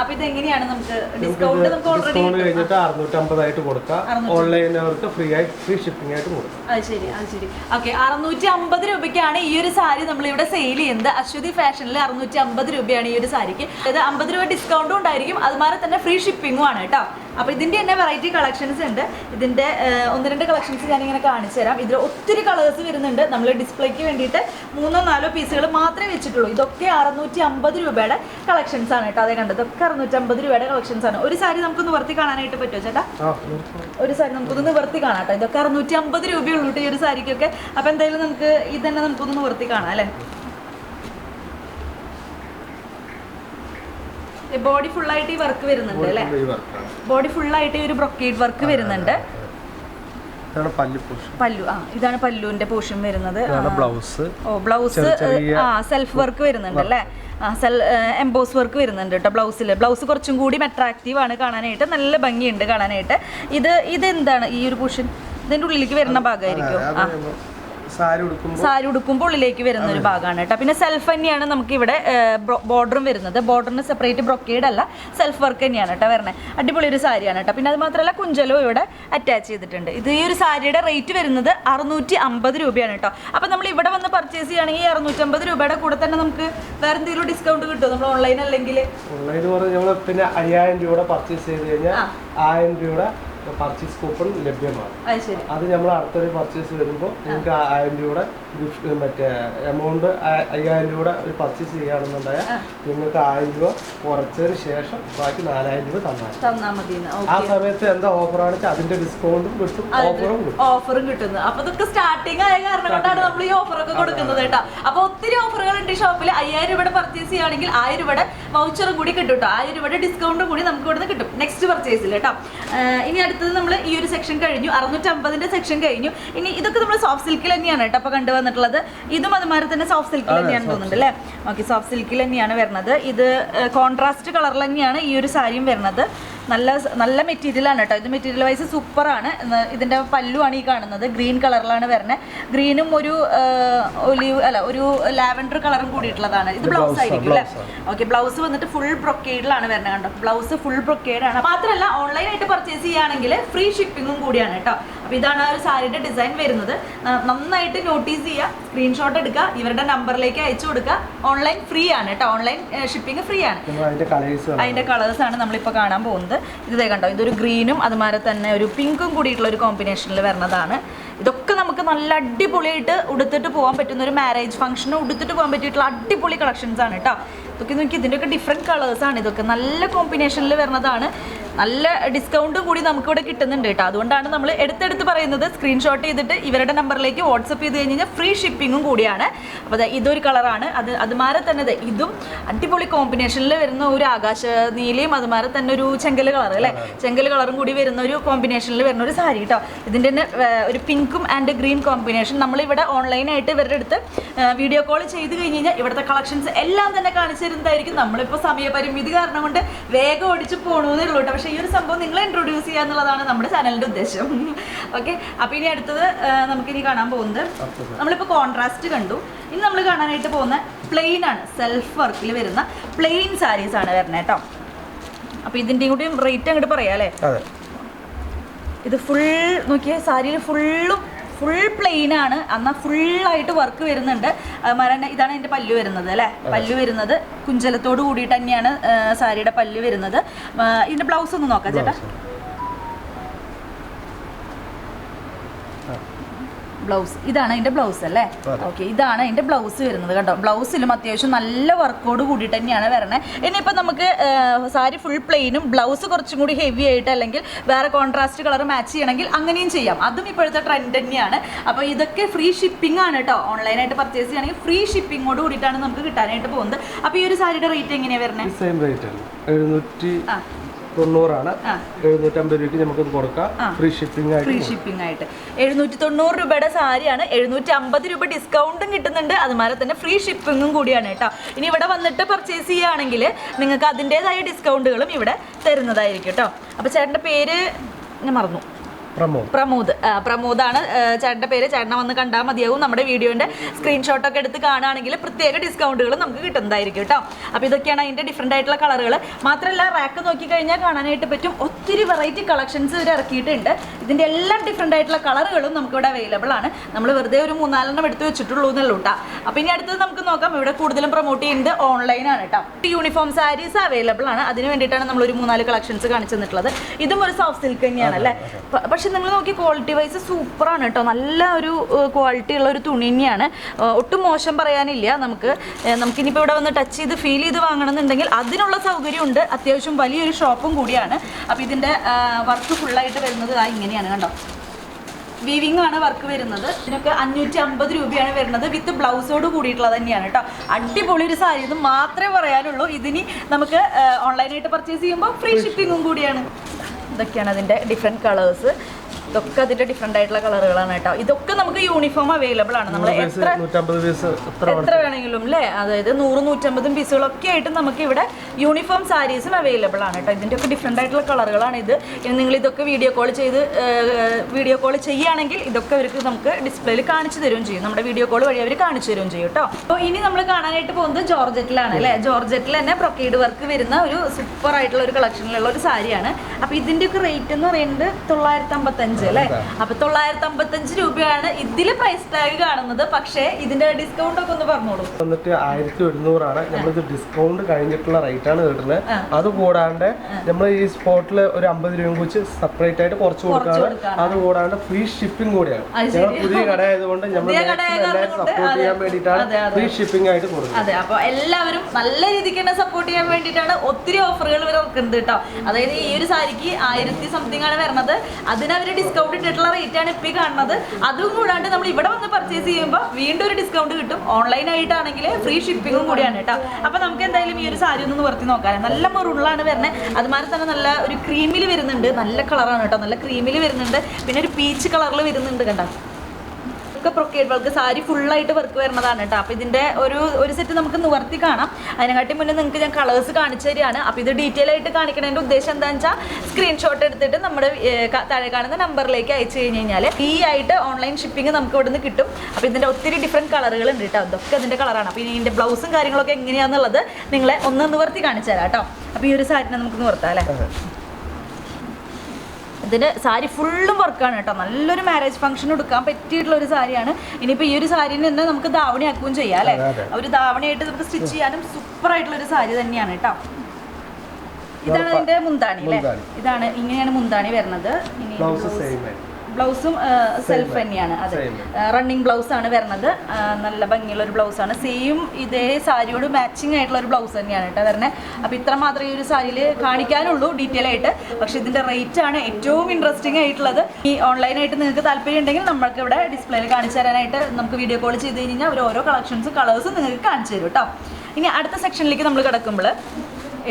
Speaker 1: അപ്പൊ ഇത് എങ്ങനെയാണ് നമുക്ക് ഡിസ്കൗണ്ട് നമുക്ക് ഓൾറെഡി
Speaker 2: ഡിസ്കൗണ്ട് കഴിഞ്ഞിട്ട് അറുന്നൂറ്റി അമ്പതായിട്ട് കൊടുക്കാം. ഓൺലൈൻ അവർക്ക് ഫ്രീ ആയി ഫ്രീ ഷിപ്പിംഗ് ആയിട്ട് കൊടുക്കാം.
Speaker 1: അത് ശരി അത് ശരി. ഓക്കെ അറുന്നൂറ്റി അമ്പത് രൂപയ്ക്കാണ് ഈ ഒരു സാരി നമ്മൾ ഇവിടെ സെയിൽ ചെയ്യുന്നത്. അശ്വതി ഫാഷനിൽ അറുന്നൂറ്റി അമ്പത് രൂപയാണ് ഈ ഒരു സാരിക്ക്. അതായത് അമ്പത് രൂപ ഡിസ്കൗണ്ടും ഉണ്ടായിരിക്കും. അതുമാതിരി തന്നെ ഫ്രീ ഷിപ്പിംഗും ആണ് കേട്ടോ. അപ്പോൾ ഇതിന്റെ തന്നെ വെറൈറ്റി കളക്ഷൻസ് ഉണ്ട്. ഇതിന്റെ ഒന്ന് രണ്ട് കളക്ഷൻസ് ഞാനിങ്ങനെ കാണിച്ചു തരാം ഇതിൽ ഒത്തിരി കളേഴ്സ് വരുന്നുണ്ട്. നമ്മൾ ഡിസ്പ്ലേക്ക് വേണ്ടിയിട്ട് മൂന്നോ നാലോ പീസുകൾ മാത്രമേ വെച്ചിട്ടുള്ളൂ. ഇതൊക്കെ അറുന്നൂറ്റി അമ്പത് രൂപയുടെ കളക്ഷൻസ് ആണ് കേട്ടോ. അതേ കണ്ടത് ഇതൊക്കെ അറുന്നൂറ്റി അമ്പത് രൂപയുടെ കളക്ഷൻസ് ആണ്. ഒരു സാരി നമുക്ക് നിവർത്തി കാണാനായിട്ട് പറ്റുമോ ചേട്ടാ? ഒരു സാരി നമുക്കൊന്ന് നിവർത്തി കാണാം കേട്ടോ. ഇതൊക്കെ അറുന്നൂറ്റി അമ്പത് രൂപയുള്ളൂ കേട്ടോ ഈ ഒരു സാരിക്കൊക്കെ. അപ്പൊ എന്തായാലും നമുക്ക് ഇത് തന്നെ നമുക്കൊന്ന് നിവർത്തി കാണാം അല്ലേ? ബോഡി ഫുള്ളായിട്ട് ഈ വർക്ക് വരുന്നുണ്ട് അല്ലേ? ബോഡി ഫുള്ളായിട്ട് ഈ ഒരു ബ്രൊക്കേഡ് വർക്ക് വരുന്നുണ്ട്.
Speaker 2: പല്ലു
Speaker 1: ആ ഇതാണ് പല്ലുവിന്റെ പോർഷൻ വരുന്നത്.
Speaker 2: ബ്ലൗസ്.
Speaker 1: ഓ ബ്ലൗസ് ആ സെൽഫ് വർക്ക് വരുന്നുണ്ട് അല്ലേ? ആ സെൽ എംബോസ് വർക്ക് വരുന്നുണ്ട് കേട്ടോ ബ്ലൗസിൽ ബ്ലൗസ് കുറച്ചും കൂടി അട്രാക്റ്റീവ് ആണ് കാണാനായിട്ട്. നല്ല ഭംഗിയുണ്ട് കാണാനായിട്ട്. ഇത് ഇത് എന്താണ് ഈ ഒരു പോർഷൻ ഇതിന്റെ ഉള്ളിലേക്ക് വരുന്ന ഭാഗമായിരിക്കും? ആ.
Speaker 2: സാരി ഉടുക്കുമ്പോൾ
Speaker 1: ഉള്ളിലേക്ക് വരുന്ന ഒരു ഭാഗമാണ് കേട്ടോ. പിന്നെ സെൽഫ് തന്നെയാണ് നമുക്ക് ഇവിടെ ബോർഡറും വരുന്നത്. ബോർഡറിന് സെപ്പറേറ്റ് ബ്രൊക്കേഡ് അല്ല സെൽഫ് വർക്ക് തന്നെയാണ് കേട്ടോ വരണത് അടിപൊളി ഒരു സാരിയാണ് കേട്ടോ. പിന്നെ അത് മാത്രമല്ല കുഞ്ചലോ ഇവിടെ അറ്റാച്ച് ചെയ്തിട്ടുണ്ട്. ഇത് ഈ ഒരു സാരിയുടെ റേറ്റ് വരുന്നത് അറുന്നൂറ്റി അമ്പത് രൂപയാണ് കേട്ടോ. അപ്പോൾ നമ്മൾ ഇവിടെ വന്ന് പർച്ചേസ് ചെയ്യുകയാണെങ്കിൽ അറുന്നൂറ്റമ്പത് രൂപയുടെ കൂടെ തന്നെ നമുക്ക് വേറെ എന്തെങ്കിലും ഡിസ്കൗണ്ട് കിട്ടും നമ്മൾ ഓൺലൈൻ അല്ലെങ്കിൽ?
Speaker 2: ഓൺലൈൻ പിന്നെ അയ്യായിരം രൂപയുടെ പർച്ചേസ് ചെയ്ത് കഴിഞ്ഞാൽ ആയിരം രൂപയുടെ പർച്ചേസ് കൂപ്പൺ ലഭ്യമാണ്.
Speaker 1: അത്
Speaker 2: നമ്മൾ അടുത്തൊരു പർച്ചേസ് വരുമ്പോൾ നിങ്ങൾക്ക് ആയിരം രൂപയുടെ ഗിഫ്റ്റ് മറ്റേ എമൗണ്ട് അയ്യായിരം രൂപയുടെ ഒരു പർച്ചേസ് ചെയ്യുകയാണെന്നുണ്ടായാൽ നിങ്ങൾക്ക് ആയിരം രൂപ കുറച്ചതിന് ശേഷം ബാക്കി നാലായിരം രൂപ തന്നാൽ
Speaker 1: മതി.
Speaker 2: ആ സമയത്ത് എന്താ ഓഫർ വെച്ചാൽ അതിന്റെ ഡിസ്കൗണ്ടും കിട്ടും ഓഫറും കിട്ടും.
Speaker 1: ഓഫറും കിട്ടുന്നത് അപ്പൊ ഇതൊക്കെ സ്റ്റാർട്ടിങ് ആയ കാരണം കൊണ്ടാണ് നമ്മൾ ഈ ഓഫർ ഒക്കെ കൊടുക്കുന്നത് കേട്ടോ. അപ്പൊ ഒത്തിരി ഓഫറുകൾ ഉണ്ട് ഷോപ്പിൽ അയ്യായിരം രൂപയുടെ പർച്ചേസ് ചെയ്യുകയാണെങ്കിൽ ആയിരം രൂപയുടെ വൗച്ചറും കൂടി കിട്ടും കേട്ടോ. ആയിരം രൂപയുടെ ഡിസ്കൗണ്ടും കൂടി നമുക്ക് ഇവിടുന്ന് കിട്ടും. നെക്സ്റ്റ് പർച്ചേസിൽ കേട്ടോ. ഇനി ഇനി അടുത്തത് നമ്മൾ ഈ ഒരു സെക്ഷൻ കഴിഞ്ഞു. അറുന്നൂറ്റമ്പതിന്റെ സെക്ഷൻ കഴിഞ്ഞു. ഇനി ഇതൊക്കെ നമ്മൾ സോഫ്റ്റ് സിൽക്കിൽ തന്നെയാണ് കേട്ടോ അപ്പൊ കണ്ടുവന്നിട്ടുള്ളത്. ഇതും അതുമാതിരി തന്നെ സോഫ്റ്റ് സിൽക്കിൽ തന്നെയാണ് തോന്നുന്നുണ്ട് അല്ലേ? ഓക്കെ സോഫ്റ്റ് സിൽക്കിൽ തന്നെയാണ് വരുന്നത്. ഇത് കോൺട്രാസ്റ്റ് കളറിൽ തന്നെയാണ് ഈ ഒരു സാരിയും വരുന്നത്. നല്ല നല്ല മെറ്റീരിയലാണ് കേട്ടോ. ഇത് മെറ്റീരിയൽ വൈസ് സൂപ്പറാണ്. ഇതിന്റെ പല്ലുവാണ് ഈ കാണുന്നത്. ഗ്രീൻ കളറിലാണ് വരുന്നത്. ഗ്രീനും ഒരു ഒലിവ് അല്ല ഒരു ലാവൻഡർ കളറും കൂടിയിട്ടുള്ളതാണ്. ഇത് ബ്ലൗസ് ആയിരിക്കും അല്ലേ? ഓക്കെ ബ്ലൗസ് വന്നിട്ട് ഫുൾ ബ്രൊക്കേഡിലാണ് വരുന്നത് കണ്ടോ? ബ്ലൗസ് ഫുൾ ബ്രൊക്കേഡാണ്. മാത്രമല്ല ഓൺലൈനായിട്ട് പർച്ചേസ് ചെയ്യുകയാണെങ്കിൽ ഫ്രീ ഷിപ്പിങ്ങും കൂടിയാണ് കേട്ടോ. അപ്പോൾ ഇതാണ് ആ ഒരു സാരിയുടെ ഡിസൈൻ വരുന്നത്. നന്നായിട്ട് നോട്ടീസ് ചെയ്യുക സ്ക്രീൻഷോട്ട് എടുക്കുക ഇവരുടെ നമ്പറിലേക്ക് അയച്ചു കൊടുക്കുക. ഓൺലൈൻ ഫ്രീ ആണ് കേട്ടോ. ഓൺലൈൻ ഷിപ്പിംഗ് ഫ്രീ ആണ്.
Speaker 2: അതിന്റെ
Speaker 1: അതിന്റെ കളേഴ്സ് ആണ് നമ്മളിപ്പോൾ കാണാൻ പോകുന്നത്. ഇത് കണ്ടോ ഇതൊരു ഗ്രീനും അതുമാതിരി തന്നെ ഒരു പിങ്കും കൂടിയിട്ടുള്ള ഒരു കോമ്പിനേഷനിൽ വരുന്നതാണ് ഇതൊക്കെ നമുക്ക് നല്ല അടിപൊളിയായിട്ട് ഉടുത്തിട്ട് പോകാൻ പറ്റുന്ന ഒരു മാരേജ് ഫംഗ്ഷന് ഉടുത്തിട്ട് പോകാൻ പറ്റിയിട്ടുള്ള അടിപൊളി കളക്ഷൻസ് ആണ് കേട്ടോ. ഇതൊക്കെ നോക്കി ഇതിന്റെയൊക്കെ ഡിഫറെന്റ് കളേഴ്സ് ആണ്. ഇതൊക്കെ നല്ല കോമ്പിനേഷനിൽ വരുന്നതാണ് നല്ല ഡിസ്കൗണ്ടും കൂടി നമുക്ക് ഇവിടെ കിട്ടുന്നുണ്ട് കേട്ടോ. അതുകൊണ്ടാണ് നമ്മൾ എടുത്തെടുത്ത് പറയുന്നത്. സ്ക്രീൻഷോട്ട് ചെയ്തിട്ട് ഇവരുടെ നമ്പറിലേക്ക് വാട്സപ്പ് ചെയ്ത് കഴിഞ്ഞ് കഴിഞ്ഞാൽ ഫ്രീ ഷിപ്പിങ്ങും കൂടിയാണ്. അപ്പോൾ ഇതൊരു കളറാണ് അത് അതുമാരെ തന്നെ ഇതും അടിപൊളി കോമ്പിനേഷനിൽ വരുന്ന ഒരു ആകാശ നീലയും അതുമാരെ തന്നെ ഒരു ചെങ്കൽ കളർ അല്ലേ? ചെങ്കൽ കളറും കൂടി വരുന്ന ഒരു കോമ്പിനേഷനിൽ വരുന്ന ഒരു സാരി കേട്ടോ. ഇതിന്റെ തന്നെ ഒരു പിങ്കും ആൻഡ് ഗ്രീൻ കോമ്പിനേഷൻ നമ്മളിവിടെ ഓൺലൈനായിട്ട് ഇവരുടെ അടുത്ത് വീഡിയോ കോൾ ചെയ്ത് കഴിഞ്ഞ് കഴിഞ്ഞാൽ ഇവിടുത്തെ കളക്ഷൻസ് എല്ലാം തന്നെ കാണിച്ചു തരുന്നതായിരിക്കും. നമ്മളിപ്പോൾ സമയപരിമിതി കാരണം കൊണ്ട് വേഗം ഓടിച്ച് പോകണമെന്നേ ഉള്ളൂ കേട്ടോ. ഈ ഒരു സംഭവം നിങ്ങൾ ഇൻട്രൊഡ്യൂസ് ചെയ്യുക എന്നുള്ളതാണ് നമ്മുടെ ചാനലിന്റെ ഉദ്ദേശം. ഓക്കെ അപ്പോൾ ഇനി അടുത്തത് നമുക്ക് നമുക്കിനി കാണാൻ പോകുന്നത് നമ്മളിപ്പോൾ കോൺട്രാസ്റ്റ് കണ്ടു. ഇനി നമ്മൾ കാണാനായിട്ട് പോകുന്ന പ്ലെയിൻ ആണ് സെൽഫ് വർക്കിൽ വരുന്ന പ്ലെയിൻ സാരീസ് ആണ് വരുന്നത് കേട്ടോ. അപ്പോൾ ഇതിന്റെയും കൂടി റേറ്റ് അങ്ങോട്ട് പറയാം അല്ലേ? ഇത് ഫുൾ നോക്കിയേ സാരിയിൽ ഫുള്ളും ഫുൾ പ്ലെയിൻ ആണ്. എന്നാൽ ആയിട്ട് വർക്ക് വരുന്നുണ്ട്. മരണ ഇതാണ് എന്റെ പല്ലു വരുന്നത് അല്ലേ? പല്ലു വരുന്നത്. കുഞ്ചലത്തോട് കൂടിയിട്ട് തന്നെയാണ് സാരിയുടെ പല്ല് വരുന്നത്. ഇതിന്റെ ഇതിന്റെ ബ്ലൗസ് ഒന്ന് നോക്കാം ചേട്ടാ. ബ്ലൗസ്. ഇതാണ് അതിന്റെ ബ്ലൗസ് അല്ലേ. ഓക്കെ ഇതാണ് അതിന്റെ ബ്ലൗസ് വരുന്നത് കേട്ടോ ബ്ലൗസിലും അത്യാവശ്യം നല്ല വർക്കോട് കൂടിയിട്ട് തന്നെയാണ് വരണേ. ഇനിയിപ്പോൾ നമുക്ക് സാരി ഫുൾ പ്ലെയിനും ബ്ലൗസ് കുറച്ചും കൂടി ഹെവി ആയിട്ട് അല്ലെങ്കിൽ വേറെ കോൺട്രാസ്റ്റ് കളർ മാച്ച് ചെയ്യണമെങ്കിൽ അങ്ങനെയും ചെയ്യാം. അതും ഇപ്പോഴത്തെ ട്രെൻഡ് തന്നെയാണ്. അപ്പോൾ ഇതൊക്കെ ഫ്രീ ഷിപ്പിംഗ് ആണ് കേട്ടോ ഓൺലൈനായിട്ട് പർച്ചേസ് ചെയ്യുകയാണെങ്കിൽ ഫ്രീ ഷിപ്പിങ്ങോട് കൂടിയിട്ടാണ് നമുക്ക് കിട്ടാനായിട്ട് പോകുന്നത്. അപ്പോൾ ഈ ഒരു സാരിയുടെ റേറ്റ് എങ്ങനെയാണ് വരുന്നത്
Speaker 2: സെയിം റേറ്റ് ആണ് എഴുന്നൂറ്റി തൊണ്ണൂറാണ്. എഴുന്നൂറ്റമ്പത് രൂപയ്ക്ക് നമുക്ക് കൊടുക്കാം. ഫ്രീ ഷിപ്പിംഗ് ആയിട്ട്
Speaker 1: ഫ്രീ ഷിപ്പിംഗ് ആയിട്ട്. എഴുന്നൂറ്റി തൊണ്ണൂറ് രൂപയുടെ സാരിയാണ്. എഴുന്നൂറ്റി അമ്പത് രൂപ ഡിസ്കൗണ്ടും കിട്ടുന്നുണ്ട്. അതുമാതിരി തന്നെ ഫ്രീ ഷിപ്പിങ്ങും കൂടിയാണ് കേട്ടോ. ഇനി ഇവിടെ വന്നിട്ട് പർച്ചേസ് ചെയ്യുകയാണെങ്കിൽ നിങ്ങൾക്ക് അതിന്റെതായ ഡിസ്കൗണ്ടുകളും ഇവിടെ തരുന്നതായിരിക്കും കേട്ടോ. അപ്പോൾ ചേട്ടന്റെ പേര് ഞാൻ മറന്നു.
Speaker 2: പ്രമോദ്.
Speaker 1: പ്രമോദാണ്. ചേട്ടന്റെ ചേട്ടന്റെ പേര് ചേട്ടനെ വന്ന് കണ്ടാൽ മതിയാവും. നമ്മുടെ വീഡിയോന്റെ സ്ക്രീൻഷോട്ട് ഒക്കെ എടുത്ത് കാണുകയാണെങ്കിൽ പ്രത്യേക ഡിസ്കൗണ്ടുകൾ നമുക്ക് കിട്ടുന്നതായിരിക്കും കേട്ടോ. അപ്പോൾ ഇതൊക്കെയാണ് അതിന്റെ ഡിഫറെന്റ് ആയിട്ടുള്ള കളറുകൾ മാത്രമല്ല റാക്ക് നോക്കി കഴിഞ്ഞാൽ കാണാനായിട്ട് പറ്റും. ഒത്തിരി വെറൈറ്റി കളക്ഷൻസ് ഇവർ ഇറക്കിയിട്ടുണ്ട്. ഇതിന്റെ എല്ലാം ഡിഫറെന്റ് ആയിട്ടുള്ള കളറുകളും നമുക്ക് ഇവിടെ അവൈലബിൾ ആണ്. നമ്മൾ വെറുതെ ഒരു മൂന്നാലെണ്ണം എടുത്ത് വെച്ചിട്ടുള്ളൂ എന്നുള്ളൂ കേട്ടോ അപ്പോൾ ഇനി അടുത്തത് നമുക്ക് നോക്കാം. ഇവിടെ കൂടുതലും പ്രൊമോട്ട് ചെയ്യുന്നത് ഓൺലൈൻ ആണ് കേട്ടോ യൂണിഫോം സാരീസ് അവൈലബിൾ ആണ്. അതിന് വേണ്ടിയിട്ടാണ് നമ്മൾ ഒരു മൂന്നാൽ കളക്ഷൻസ് കാണിച്ചു തന്നിട്ടുള്ളത്. ഇതും ഒരു സോഫ്റ്റ് സിൽക്ക് തന്നെയാണ് അല്ലേ പ- പക്ഷെ നിങ്ങൾ നോക്കി ക്വാളിറ്റി വൈസ് സൂപ്പറാണ് കേട്ടോ. നല്ല ഒരു ക്വാളിറ്റി ഉള്ള ഒരു തുണി തന്നെയാണ്. ഒട്ടും മോശം പറയാനില്ല നമുക്ക്. നമുക്കിനിപ്പോൾ ഇവിടെ വന്ന് ടച്ച് ചെയ്ത് ഫീൽ ചെയ്ത് വാങ്ങണമെന്നുണ്ടെങ്കിൽ അതിനുള്ള സൗകര്യമുണ്ട്. അത്യാവശ്യം വലിയൊരു ഷോപ്പും കൂടിയാണ്. അപ്പോൾ ഇതിന്റെ വർക്ക് ഫുള്ളായിട്ട് വരുന്നത് ആ ഇങ്ങനെയാണ് കണ്ടോ. വീവിംഗ് ആണ് വർക്ക് വരുന്നത്. ഇതിനൊക്കെ അഞ്ഞൂറ്റി അമ്പത് രൂപയാണ് വരുന്നത്. വിത്ത് ബ്ലൗസോട് കൂടിയിട്ടുള്ളത് തന്നെയാണ് കേട്ടോ. അടിപൊളി ഒരു സാരി ഇത് മാത്രമേ പറയാനുള്ളൂ. ഇതിന് നമുക്ക് ഓൺലൈനായിട്ട് പർച്ചേസ് ചെയ്യുമ്പോൾ ഫ്രീ ഷിപ്പിങ്ങും കൂടിയാണ്. ഇതൊക്കെയാണ് അതിന്റെ ഡിഫറെന്റ് കളേഴ്സ് ഇതൊക്കെ അതിന്റെ ഡിഫറെന്റ് ആയിട്ടുള്ള കളറുകളാണ് കേട്ടോ. ഇതൊക്കെ നമുക്ക് യൂണിഫോം അവൈലബിൾ ആണ്. നമ്മൾ എത്ര
Speaker 2: എത്ര
Speaker 1: വേണമെങ്കിലും അല്ലേ അതായത് നൂറ് നൂറ്റമ്പതും പീസുകളൊക്കെ ആയിട്ട് നമുക്ക് ഇവിടെ യൂണിഫോം സാരീസും അവൈലബിൾ ആണ് കേട്ടോ. ഇതിന്റെ ഒക്കെ ഡിഫറെന്റ് ആയിട്ടുള്ള കളറുകളാണ് ഇത്. ഇനി നിങ്ങൾ ഇതൊക്കെ വീഡിയോ കോൾ ചെയ്ത് വീഡിയോ കോൾ ചെയ്യുകയാണെങ്കിൽ ഇതൊക്കെ അവർക്ക് നമുക്ക് ഡിസ്പ്ലേയിൽ കാണിച്ചു തരുകയും ചെയ്യും. നമ്മുടെ വീഡിയോ കോൾ വഴി അവർ കാണിച്ചു തരുകയും ചെയ്യും കേട്ടോ. അപ്പോൾ ഇനി നമ്മൾ കാണാനായിട്ട് പോകുന്നത് ജോർജറ്റിലാണ് അല്ലേ ജോർജറ്റിൽ തന്നെ പ്രൊക്കേഡ് വർക്ക് വരുന്ന ഒരു സൂപ്പർ ആയിട്ടുള്ള ഒരു കളക്ഷനിലുള്ള ഒരു സാരിയാണ്. അപ്പോൾ ഇതിന്റെയൊക്കെ റേറ്റ് എന്ന് പറയുന്നത് തൊള്ളായിരത്തി അമ്പത്തഞ്ച് അല്ലേ? അപ്പൊ തൊള്ളായിരത്തി അമ്പത്തഞ്ച് രൂപയാണ് ഇതിൽ പ്രൈസ് ടാഗ് കാണുന്നത്. പക്ഷേ ഇതിന്റെ ഡിസ്കൗണ്ട് ഒക്കെ ഒന്ന് പറഞ്ഞോളൂ.
Speaker 2: വന്നിട്ട് ആയിരത്തി ഒരുന്നൂറാണ് നമ്മളിത് ഡിസ്കൗണ്ട് കഴിഞ്ഞിട്ടുള്ള റേറ്റ് ആണ് കിട്ടുന്നത് അത് കൂടാണ്ട് നമ്മൾ ഈ സ്പോട്ടിൽ ഒരു അമ്പത് രൂപയും കുറിച്ച് സെപ്പറേറ്റ് ആയിട്ട് കുറച്ച് കൊടുക്കാണ്. അത് കൂടാണ്ട് ഫ്രീ ഷിപ്പിംഗ് കൂടിയാണ്. ഞങ്ങൾ പുതിയ കട ആയതുകൊണ്ട് നമ്മൾ സപ്പോർട്ട് ചെയ്യാൻ വേണ്ടിയിട്ടാണ്. ഫ്രീ ഷിപ്പിംഗ് ആയിട്ട് കൊടുക്കുന്നത്.
Speaker 1: അതെ അപ്പൊ എല്ലാവരും നല്ല രീതിക്ക് തന്നെ സപ്പോർട്ട് ചെയ്യാൻ വേണ്ടിയിട്ടാണ് ഒത്തിരി ഓഫറുകൾ ഇവർ ഇറക്കുന്നത് കേട്ടോ. അതായത് ഈ ഒരു സാരിക്ക് ആയിരത്തി സംതിങ് ആണ് വരുന്നത്. അതിന് അവർ ഡിസ്കൗണ്ട് ഇട്ടിട്ടുള്ള റേറ്റ് ആണ് ഇപ്പൊ കാണുന്നത്. അതും കൂടാണ്ട് നമ്മൾ ഇവിടെ വന്ന് പർച്ചേസ് ചെയ്യുമ്പോൾ വീണ്ടും ഒരു ഡിസ്കൗണ്ട് കിട്ടും. ഓൺലൈൻ ആയിട്ടാണെങ്കിൽ ഫ്രീ ഷിപ്പിങ്ങും കൂടിയാണ് കേട്ടോ. അപ്പൊ നമുക്ക് എന്തായാലും ഈ ഒരു സാരി ഒന്ന് നിവർത്തി നോക്കാം നല്ല മുറുള്ളാണ് വരുന്നത് അതുമാതിരി തന്നെ നല്ല ഒരു ക്രീമിൽ വരുന്നുണ്ട്. നല്ല കളറാണ് കേട്ടോ. നല്ല ക്രീമിൽ വരുന്നുണ്ട്. പിന്നെ ഒരു പീച്ച് കളറിൽ വരുന്നുണ്ട് കണ്ടോ? ഒക്കെ പ്രൊക്കേഡ് വർക്ക് സാരി ഫുള്ളായിട്ട് വർക്ക് വരുന്നതാണ് കേട്ടോ. അപ്പോൾ ഇതിന്റെ ഒരു ഒരു സെറ്റ് നമുക്ക് നിവർത്തി കാണാം. അതിനെക്കാട്ടി മുന്നേ നിങ്ങൾക്ക് ഞാൻ കളേഴ്സ് കാണിച്ചു തരികയാണ്. അപ്പോൾ ഇത് ഡീറ്റെയിൽ ആയിട്ട് കാണിക്കണതിന്റെ ഉദ്ദേശം എന്താണെന്ന് വെച്ചാൽ സ്ക്രീൻഷോട്ട് എടുത്തിട്ട് നമ്മുടെ താഴെ കാണുന്ന നമ്പറിലേക്ക് അയച്ചു കഴിഞ്ഞ് കഴിഞ്ഞാൽ ഈ ആയിട്ട് ഓൺലൈൻ ഷിപ്പിംഗ് നമുക്ക് ഇവിടെ നിന്ന് കിട്ടും. അപ്പോൾ ഇതിന്റെ ഒത്തിരി ഡിഫറെന്റ് കളറുകൾ ഉണ്ട് കേട്ടോ. അതൊക്കെ അതിന്റെ കളറാണ് അപ്പോൾ ഇതിന്റെ ഇതിന്റെ ബ്ലൗസും കാര്യങ്ങളൊക്കെ എങ്ങനെയാണെന്നുള്ളത് നിങ്ങളെ ഒന്ന് നിവർത്തി കാണിച്ചു തരാം കേട്ടോ. അപ്പോൾ ഈ ഒരു സാരിനെ നമുക്ക് നിവർത്താം അല്ലേ? ഇതിന് സാരി ഫുള്ളും വർക്കാണ് കേട്ടോ. നല്ലൊരു മാരേജ് ഫംഗ്ഷൻ എടുക്കാൻ പറ്റിയിട്ടുള്ള ഒരു സാരിയാണ്. ഇനിയിപ്പോൾ ഈ ഒരു സാരിയിൽ നിന്ന് നമുക്ക് ധാവണി ആക്കുകയും ചെയ്യാം അല്ലേ. ഒരു ധാവണിയായിട്ട് നമുക്ക് സ്റ്റിച്ച് ചെയ്യാനും സൂപ്പർ ആയിട്ടുള്ള ഒരു സാരി തന്നെയാണ് കേട്ടോ. ഇതാണ് അതിന്റെ മുന്താണി അല്ലേ? ഇതാണ് ഇങ്ങനെയാണ് മുന്താണി വരുന്നത്. ഇനി
Speaker 2: ബ്ലൗസ്
Speaker 1: സെൽഫ് തന്നെയാണ്. അതെ. റണ്ണിങ് ബ്ലൗസ് ആണ് വരുന്നത്. നല്ല ഭംഗിയുള്ള ഒരു ബ്ലൗസ് ആണ്. സെയിം ഇതേ സാരിയോട് മാച്ചിങ് ആയിട്ടുള്ള ഒരു ബ്ലൗസ് തന്നെയാണ് കേട്ടോ വരുന്നത് അപ്പോൾ ഇത്ര മാത്രമേ ഈ ഒരു സാരിയിൽ കാണിക്കാനുള്ളൂ ഡീറ്റെയിൽ ആയിട്ട്. പക്ഷെ ഇതിന്റെ റേറ്റ് ആണ് ഏറ്റവും ഇൻട്രസ്റ്റിംഗ് ആയിട്ടുള്ളത്. ഈ ഓൺലൈനായിട്ട് നിങ്ങൾക്ക് താല്പര്യം ഉണ്ടെങ്കിൽ നമ്മൾക്ക് ഇവിടെ ഡിസ്പ്ലേയിൽ കാണിച്ചു തരാനായിട്ട് നമുക്ക് വീഡിയോ കോൾ ചെയ്ത് കഴിഞ്ഞാൽ അവർ ഓരോ കളക്ഷൻസും കളേഴ്സും നിങ്ങൾക്ക് കാണിച്ചു തരും കേട്ടോ. ഇനി അടുത്ത സെക്ഷനിലേക്ക് നമ്മൾ കിടക്കുമ്പോൾ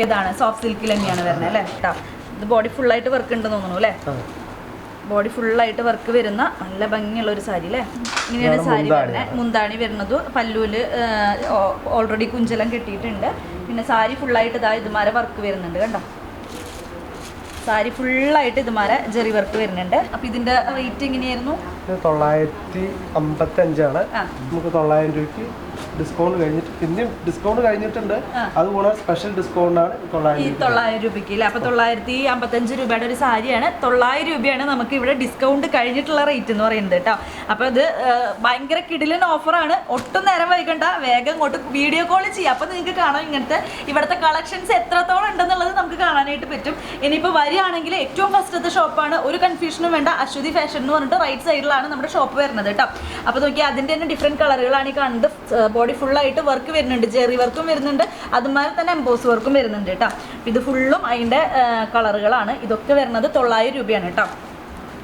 Speaker 1: ഏതാണ്? സോഫ്റ്റ് സിൽക്കിൽ തന്നെയാണ് വരുന്നത് അല്ലേ? കേട്ടോ ഇത് ബോഡി ഫുള്ളായിട്ട് വർക്ക് ഉണ്ടെന്ന് തോന്നുന്നു അല്ലേ. ബോഡി ഫുള്ളായിട്ട് വർക്ക് വരുന്ന നല്ല ഭംഗിയുള്ള ഒരു സാരി അല്ലേ ഇങ്ങനെയാണ് സാരി. വരുന്നത്. മുന്താണി വരുന്നത്. പല്ലൂൽ ഓൾറെഡി കുഞ്ചലം കെട്ടിയിട്ടുണ്ട്. പിന്നെ സാരി ഫുള്ളായിട്ട് ഇതാ ഇതുമാരെ വർക്ക് വരുന്നുണ്ട് കണ്ടോ? സാരി ഫുള്ളായിട്ട് ഇതുമാരെ ജെറി വർക്ക് വരുന്നുണ്ട്. അപ്പോൾ ഇതിന്റെ റേറ്റ് എങ്ങനെയായിരുന്നു?
Speaker 2: തൊള്ളായിരത്തി അമ്പത്തഞ്ചാണ്.
Speaker 1: അഞ്ചാണ്
Speaker 2: നമുക്ക് തൊള്ളായിരം രൂപയ്ക്ക് ഡിസ്കൗണ്ട് കഴിഞ്ഞിട്ട് പിന്നെയും ഡിസ്കൗണ്ട് കഴിഞ്ഞിട്ടുണ്ട്. അതുപോലെ സ്പെഷ്യൽ ഡിസ്കൗണ്ട് ആണ്
Speaker 1: ഈ
Speaker 2: തൊള്ളായിരം രൂപ
Speaker 1: തൊള്ളായിരം രൂപയ്ക്ക് അല്ലേ അപ്പൊ തൊള്ളായിരത്തി അമ്പത്തഞ്ച് രൂപയുടെ ഒരു സാരിയാണ്. തൊള്ളായിരം രൂപയാണ് നമുക്ക് ഇവിടെ ഡിസ്കൗണ്ട് കഴിഞ്ഞിട്ടുള്ള റേറ്റ് എന്ന് പറയുന്നത് കേട്ടോ. അപ്പൊ ഇത് ഭയങ്കര കിടിലൻ ഓഫറാണ് ഒട്ടും നേരം വൈകണ്ട. വേഗം ഇങ്ങോട്ട് വീഡിയോ കോൾ ചെയ്യാം. അപ്പൊ നിങ്ങൾക്ക് കാണാം ഇങ്ങനത്തെ ഇവിടുത്തെ കളക്ഷൻസ് എത്രത്തോളം ഉണ്ടെന്നുള്ളത് നമുക്ക് കാണാനായിട്ട് പറ്റും. ഇനിയിപ്പോൾ വരികയാണെങ്കിൽ ഏറ്റവും ഫസ്റ്റത്തെ ഷോപ്പാണ് ഒരു കൺഫ്യൂഷനും വേണ്ട. അശ്വതി ഫാഷൻ എന്ന് പറഞ്ഞിട്ട് റൈറ്റ് സൈഡിലാണ് നമ്മുടെ ഷോപ്പ് വരുന്നത് കേട്ടോ. അപ്പൊ നോക്കി അതിന്റെ തന്നെ ഡിഫറെന്റ് കളറുകളാണ് ഈ കാണുന്നത്. ബോഡി ഫുള്ളായിട്ട് വർക്ക് വരുന്നുണ്ട്. ജെറി വർക്കും വരുന്നുണ്ട്. അതുമാതിരി തന്നെ എംബോസ് വർക്കും വരുന്നുണ്ട് കേട്ടോ ഇത് ഫുള്ളും അതിന്റെ കളറുകളാണ് ഇതൊക്കെ വരുന്നത് തൊള്ളായിരം രൂപയാണ് കേട്ടോ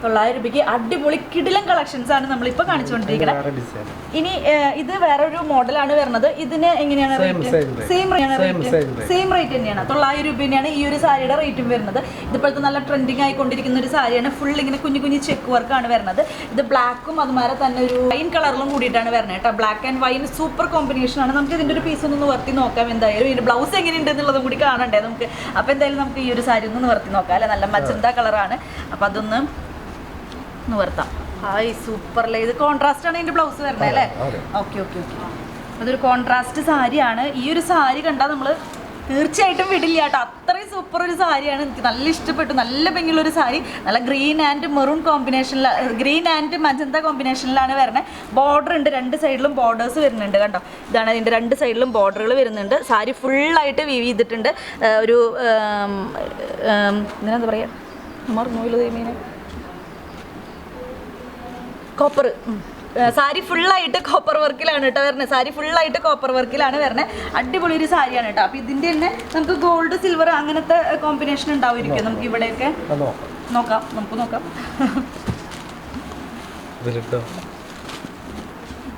Speaker 1: തൊള്ളായിരം രൂപയ്ക്ക് അടിപൊളി കിടിലം കളക്ഷൻസ് ആണ് നമ്മളിപ്പോൾ കാണിച്ചുകൊണ്ടിരിക്കുന്നത് ഇനി ഇത് വേറൊരു മോഡലാണ് വരുന്നത്. ഇതിന് എങ്ങനെയാണ് rate. Same
Speaker 2: rate
Speaker 1: same rate തന്നെയാണ്. തൊള്ളായിരം രൂപ തന്നെയാണ് ഈ ഒരു സാരിയുടെ റേറ്റും വരുന്നത്. ഇതിപ്പോഴത്തെ നല്ല ട്രെൻഡിങ് ആയിക്കൊണ്ടിരിക്കുന്ന ഒരു സാരിയാണ്. ഫുൾ ഇങ്ങനെ കുഞ്ഞു കുഞ്ഞു ചെക്ക് വർക്കാണ് വരുന്നത്. ഇത് ബ്ലാക്കും അതുമാതിരി തന്നെ ഒരു വൈൻ കളറിലും കൂടിയിട്ടാണ് വരുന്നത് കേട്ടോ. Black and wine super combination ആണ്. നമുക്ക് ഇതിന്റെ ഒരു പീസ് ഒന്ന് നിവർത്തി നോക്കാം എന്തായാലും. ഇതിന്റെ ബ്ലൗസ് എങ്ങനെയുണ്ട് എന്നുള്ളതും കൂടി കാണണ്ടേ നമുക്ക്? അപ്പോൾ എന്തായാലും നമുക്ക് ഈ ഒരു സാരി ഒന്ന് നിവർത്തി നോക്കാം അല്ലെ? നല്ല മജന്ത കളറാണ് അപ്പോൾ അതൊന്ന് നിവർത്താം ഹായ് സൂപ്പർലേ ഇത് കോൺട്രാസ്റ്റ് ആണ് ഇതിന്റെ ബ്ലൗസ് വരുന്നത് അല്ലേ. ഓക്കെ ഓക്കെ ഓക്കെ അതൊരു കോൺട്രാസ്റ്റ് സാരിയാണ്. ഈ ഒരു സാരി കണ്ടാൽ നമ്മൾ തീർച്ചയായിട്ടും വിടില്ല കേട്ടോ. അത്രയും സൂപ്പർ ഒരു സാരിയാണ്. എനിക്ക് നല്ല ഇഷ്ടപ്പെട്ടു. നല്ല ഭംഗിയുള്ള ഒരു സാരി. നല്ല ഗ്രീൻ ആൻഡ് മെറൂൺ കോമ്പിനേഷനിൽ ഗ്രീൻ ആൻഡ് മജന്ത കോമ്പിനേഷനിലാണ് വരുന്നത് ബോർഡർ ഉണ്ട്. രണ്ട് സൈഡിലും ബോർഡേഴ്സ് വരുന്നുണ്ട് കണ്ടോ ഇതാണ് ഇതിന്റെ രണ്ട് സൈഡിലും ബോർഡറുകൾ വരുന്നുണ്ട്. സാരി ഫുള്ളായിട്ട് വീവ് ചെയ്തിട്ടുണ്ട്. ഒരു എന്താ പറയുക മറന്നുപോയില്ല ദൈവമീനെ കോപ്പർ സാരി ഫുള്ളായിട്ട് കോപ്പർ വർക്കിലാണ് കേട്ടോ വരണേ. സാരി ഫുള്ളായിട്ട് കോപ്പർ വർക്കിലാണ് വരണേ. അടിപൊളി ഒരു സാരിയാണ് കേട്ടോ. അപ്പൊ ഇതിന്റെ തന്നെ നമുക്ക് ഗോൾഡ് സിൽവർ അങ്ങനത്തെ കോമ്പിനേഷൻ ഉണ്ടാവുമായിരിക്കും നമുക്ക് ഇവിടെയൊക്കെ.
Speaker 2: നോക്കാം.
Speaker 1: നമുക്ക് നോക്കാം.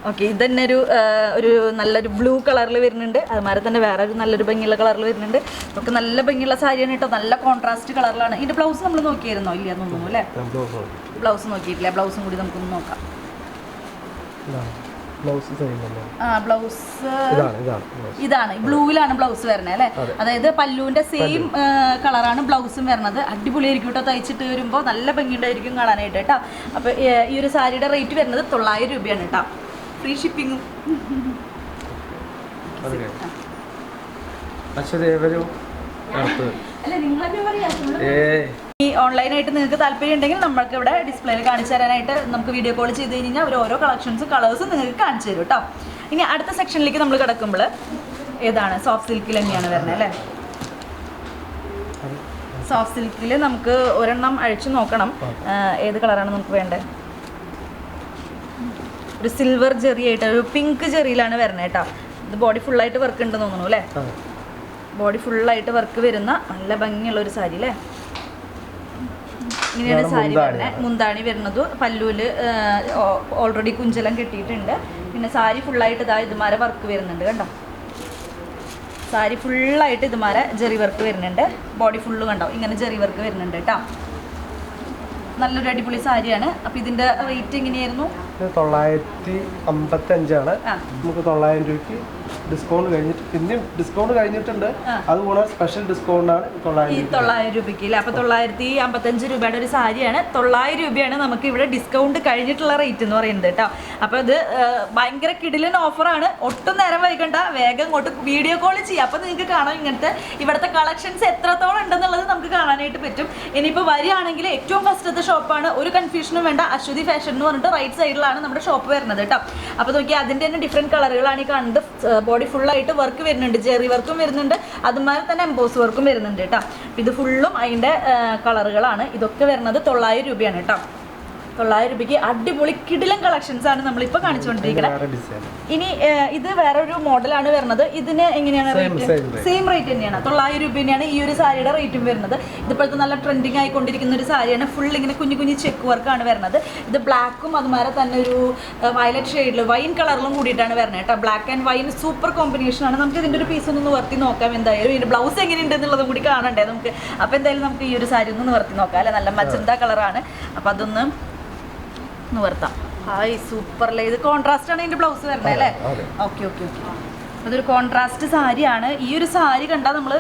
Speaker 1: ഓക്കെ ഇത് തന്നെ ഒരു ഒരു നല്ലൊരു ബ്ലൂ കളറിൽ വരുന്നുണ്ട്. അതുമാതിരി തന്നെ വേറെ ഒരു നല്ലൊരു ഭംഗിയുള്ള കളറിൽ വരുന്നുണ്ട്. ഒക്കെ നല്ല ഭംഗിയുള്ള സാരിയാണ് കേട്ടോ. നല്ല കോൺട്രാസ്റ്റ് കളറിലാണ് ഇതിന്റെ ബ്ലൗസ് നമ്മൾ നോക്കിയായിരുന്നോ? ഇല്ല തോന്നുന്നു അല്ലേ? ബ്ലൗസ് നോക്കിയിട്ടില്ല? ബ്ലൗസും കൂടി നമുക്കൊന്ന് നോക്കാം.
Speaker 2: ബ്ലൗസ് ചെയ്യുന്നുണ്ടോ
Speaker 1: ആ ബ്ലൗസ്
Speaker 2: ഇതാണ്
Speaker 1: ബ്ലൂവിലാണ് ബ്ലൗസ് വരുന്നത് അല്ലെ? അതായത് പല്ലുവിന്റെ സെയിം കളറാണ് ബ്ലൗസും വരുന്നത്. അടിപൊളിയായിരിക്കും കേട്ടോ തയ്ച്ചിട്ട് വരുമ്പോൾ നല്ല ഭംഗിയുണ്ടായിരിക്കും കാണാനായിട്ട് കേട്ടോ. അപ്പൊ ഈ ഒരു സാരിയുടെ റേറ്റ് വരുന്നത് തൊള്ളായിരം രൂപയാണ് കേട്ടോ. ഫ്രീ ഷിപ്പിങ്ങും. ഈ ഓൺലൈനായിട്ട് നിങ്ങൾക്ക് താല്പര്യം ഉണ്ടെങ്കിൽ നമ്മൾക്ക് ഇവിടെ ഡിസ്പ്ലേയിൽ കാണിച്ചു തരാനായിട്ട് നമുക്ക് വീഡിയോ കോൾ ചെയ്ത് കഴിഞ്ഞാൽ അവർ ഓരോ കളക്ഷൻസും കളേഴ്സും നിങ്ങൾക്ക് കാണിച്ചു തരും കേട്ടോ ഇനി അടുത്ത സെക്ഷനിലേക്ക് നമ്മൾ കിടക്കുമ്പോൾ ഏതാണ്? സോഫ്റ്റ് സിൽക്കിൽ തന്നെയാണ് വരുന്നത് അല്ലേ? സോഫ്റ്റ് സിൽക്കിൽ നമുക്ക് ഒരെണ്ണം അഴിച്ചു നോക്കണം. ഏത് കളറാണ് നമുക്ക് വേണ്ടത്? ഒരു സിൽവർ ജെറി ആയിട്ട് ഒരു പിങ്ക് ചെറിയിലാണ് വരുന്നത് കേട്ടോ. ഇത് ബോഡി ഫുൾ ആയിട്ട് വർക്ക് ഉണ്ടെന്ന് തോന്നുന്നു അല്ലേ? ബോഡി ഫുൾ ആയിട്ട് വർക്ക് വരുന്ന നല്ല ഭംഗിയുള്ള ഒരു സാരി അല്ലേ? ഇങ്ങനെയാണ് സാരി. വരുന്നത്. മുന്താണി വരുന്നത് പല്ലൂൽ ഓൾറെഡി കുഞ്ചലം കെട്ടിയിട്ടുണ്ട്. പിന്നെ സാരി ഫുള്ളായിട്ട് ഇതാ ഇതുമാരെ വർക്ക് വരുന്നുണ്ട് കണ്ടോ? സാരി ഫുള്ളായിട്ട് ഇതുമാരെ ജെറി വർക്ക് വരുന്നുണ്ട്. ബോഡി ഫുള്ള് കണ്ടോ? ഇങ്ങനെ ജെറി വർക്ക് വരുന്നുണ്ട് കേട്ടോ. നല്ലൊരു അടിപൊളി സാരിയാണ്. അപ്പൊ ഇതിന്റെ റേറ്റ് എങ്ങനെയായിരുന്നു?
Speaker 2: തൊള്ളായിരത്തി അമ്പത്തി
Speaker 1: അഞ്ചാണ്
Speaker 2: നമുക്ക് തൊള്ളായിരം രൂപയ്ക്ക് ഡിസ്കൗണ്ട് കഴിഞ്ഞിട്ട് പിന്നെയും ഡിസ്കൗണ്ട് കഴിഞ്ഞിട്ടുണ്ട്. അത് സ്പെഷ്യൽ ഡിസ്കൗണ്ടാണ്
Speaker 1: ഈ
Speaker 2: തൊള്ളായിരം
Speaker 1: തൊള്ളായിരം രൂപയ്ക്ക് അല്ലേ? അപ്പൊ തൊള്ളായിരത്തി അമ്പത്തഞ്ച് രൂപയുടെ ഒരു സാരിയാണ്. തൊള്ളായിരം രൂപയാണ് നമുക്ക് ഇവിടെ ഡിസ്കൗണ്ട് കഴിഞ്ഞിട്ടുള്ള റേറ്റ് എന്ന് പറയുന്നത് കേട്ടോ. അപ്പൊ ഇത് ഭയങ്കര കിടിലൻ ഓഫറാണ് ഒട്ടും നേരം വൈകണ്ട. വേഗം ഇങ്ങോട്ട് വീഡിയോ കോൾ ചെയ്യാം. അപ്പൊ നിങ്ങൾക്ക് കാണാം ഇങ്ങനത്തെ ഇവിടുത്തെ കളക്ഷൻസ് എത്രത്തോളം ഉണ്ടെന്നുള്ളത് നമുക്ക് കാണാനായിട്ട് പറ്റും. ഇനിയിപ്പോൾ വരികയാണെങ്കിൽ ഏറ്റവും ഫസ്റ്റത്തെ ഷോപ്പാണ് ഒരു കൺഫ്യൂഷനും വേണ്ട. അശ്വതി ഫാഷൻ എന്ന് പറഞ്ഞിട്ട് റൈറ്റ് സൈഡിലാണ് നമ്മുടെ ഷോപ്പ് വരുന്നത് കേട്ടോ. അപ്പോൾ നോക്കി അതിന്റെ തന്നെ ഡിഫറെന്റ് കളറുകളാണ് ഈ കാണുന്നത്. ബോഡി ഫുള്ളായിട്ട് വർക്ക് വരുന്നുണ്ട്. ജെറി വർക്കും വരുന്നുണ്ട്. അതുമാതിരി തന്നെ എംബോസ് വർക്കും വരുന്നുണ്ട് കേട്ടോ. ഇത് ഫുള്ളും അതിന്റെ കളറുകളാണ് ഇതൊക്കെ വരുന്നത് തൊള്ളായിരം രൂപയാണ് കേട്ടോ. തൊള്ളായിരം രൂപയ്ക്ക് അടിപൊളി കിടിലൻ കളക്ഷൻസ് ആണ് നമ്മളിപ്പോൾ കാണിച്ചുകൊണ്ടിരിക്കുന്നത് ഇനി ഇത് വേറൊരു മോഡലാണ് വരുന്നത്. ഇതിന് എങ്ങനെയാണ് റേറ്റ്. സെയിം റേറ്റ് തന്നെയാണ്. തൊള്ളായിരം രൂപ തന്നെയാണ് ഈ ഒരു സാരിയുടെ റേറ്റും വരുന്നത്. ഇതിപ്പോഴത്തെ നല്ല ട്രെൻഡിങ് ആയിക്കൊണ്ടിരിക്കുന്ന ഒരു സാരിയാണ്. ഫുൾ ഇങ്ങനെ കുഞ്ഞു കുഞ്ഞു ചെക്ക് വർക്കാണ് വരുന്നത്. ഇത് ബ്ലാക്കും അതുമാതിരി തന്നെ ഒരു വയലറ്റ് ഷെയ്ഡിൽ വൈൻ കളറിലും കൂടിയിട്ടാണ് വരുന്നത് കേട്ടോ. Black and wine super combination ആണ്. നമുക്ക് ഇതിന്റെ ഒരു പീസ് ഒന്ന് നിവർത്തി നോക്കാം എന്തായാലും. ഇതിന്റെ ബ്ലൗസ് എങ്ങനെയുണ്ട് എന്നുള്ളതും കൂടി കാണണ്ടേ നമുക്ക്. അപ്പോൾ എന്തായാലും നമുക്ക് ഈ ഒരു സാരി ഒന്ന് നിവർത്തി നോക്കാം അല്ലെ? നല്ല മച്ചന്ത കളറാണ് അപ്പോൾ അതൊന്ന് നിവർത്താം ഹായ് സൂപ്പർല്ലേ ഇത് കോൺട്രാസ്റ്റ് ആണ് എന്റെ ബ്ലൗസ് വരുന്നത് അല്ലേ. ഓക്കെ ഓക്കെ ഓക്കെ അതൊരു കോൺട്രാസ്റ്റ് സാരിയാണ്. ഈ ഒരു സാരി കണ്ടാൽ നമ്മൾ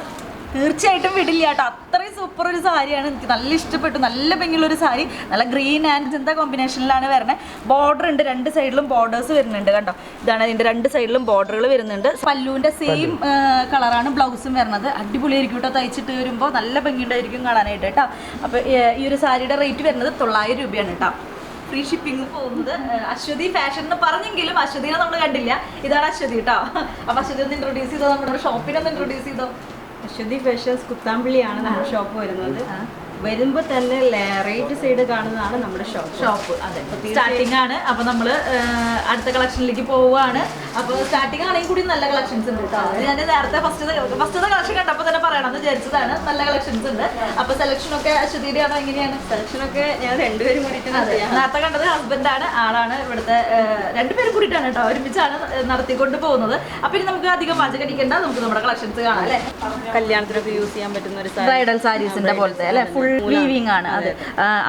Speaker 1: തീർച്ചയായിട്ടും വിടില്ല കേട്ടോ. അത്രയും സൂപ്പർ ഒരു സാരിയാണ്. എനിക്ക് നല്ല ഇഷ്ടപ്പെട്ടു. നല്ല ഭംഗിയുള്ള ഒരു സാരി. നല്ല ഗ്രീൻ ആൻഡ് ചിന്ത കോമ്പിനേഷനിലാണ് വരുന്നത് ബോർഡർ ഉണ്ട്. രണ്ട് സൈഡിലും ബോർഡേഴ്സ് വരുന്നുണ്ട് കണ്ടോ ഇതാണ് ഇതിന്റെ രണ്ട് സൈഡിലും ബോർഡറുകൾ വരുന്നുണ്ട്. പല്ലുവിന്റെ സെയിം കളറാണ് ബ്ലൗസും വരുന്നത് അടിപൊളിയായിരിക്കും കേട്ടോ. തയ്ച്ചിട്ട് വരുമ്പോൾ നല്ല ഭംഗിയുണ്ടായിരിക്കും കാണാനായിട്ട് കേട്ടോ. അപ്പോൾ ഈ ഒരു സാരിയുടെ റേറ്റ് വരുന്നത് തൊള്ളായിരം രൂപയാണ് കേട്ടോ. ഫ്രീ ഷിപ്പിംഗ് പോകുന്നത്. അശ്വതി ഫാഷൻ എന്ന് പറഞ്ഞെങ്കിലും അശ്വതിനെ നമ്മൾ കണ്ടില്ല. ഇതാണ് അശ്വതി കേട്ടോ അപ്പൊ അശ്വതി ഒന്ന് ഇൻട്രൊഡ്യൂസ് ചെയ്തോ നമ്മുടെ ഷോപ്പിനെ ഒന്ന് ഇൻട്രൊഡ്യൂസ് ചെയ്തോ?
Speaker 3: അശ്വതി ഫാഷൻസ് കുത്താമ്പിളിയാണ് നമ്മുടെ ഷോപ്പ് വരുന്നത്. വരുമ്പോൾ തന്നെ റേറ്റ് സൈഡ് കാണുന്നതാണ് നമ്മുടെ ഷോപ്പ്
Speaker 1: ഷോപ്പ് അതെ. സ്റ്റാർട്ടിംഗ് ആണ്. അപ്പൊ നമ്മൾ അടുത്ത കളക്ഷനിലേക്ക് പോവുകയാണ്. അപ്പൊ സ്റ്റാർട്ടിംഗ് ആണെങ്കിൽ കൂടി നല്ല കളക്ഷൻസ് ഉണ്ട് കേട്ടോ ഞാൻ നേരത്തെ ഫസ്റ്റ് ഫസ്റ്റത്തെ കളക്ഷൻ കണ്ടപ്പോൾ തന്നെ പറയണമെന്ന് വിചാരിച്ചതാണ് നല്ല കളക്ഷൻസ് ഉണ്ട്. അപ്പൊ സെലക്ഷൻ ഒക്കെ അശ്വതിയുടെ ആണോ എങ്ങനെയാണ്?
Speaker 3: സെലക്ഷൻ ഒക്കെ ഞാൻ രണ്ടുപേരും കൂടിയിട്ടാണ്
Speaker 1: നേരത്തെ കണ്ടത് ഹസ്ബൻഡാണ് ആളാണ്. ഇവിടുത്തെ രണ്ടുപേരും കൂടിയിട്ടാണ് കേട്ടോ ഒരുമിച്ചാണ് നടത്തിക്കൊണ്ട് പോകുന്നത്. അപ്പൊ ഇനി നമുക്ക് അധികം വാചകടിക്കണ്ട നമുക്ക് നമ്മുടെ കളക്ഷൻസ് കാണാം അല്ലെ?
Speaker 3: കല്യാണത്തിനൊക്കെ യൂസ് ചെയ്യാൻ പറ്റുന്ന ഒരു
Speaker 1: ബ്രൈഡൽ സാരീസിന്റെ പോലത്തെ അല്ലെ? ഫുൾ വീവിംഗ് ആണ്. അത്.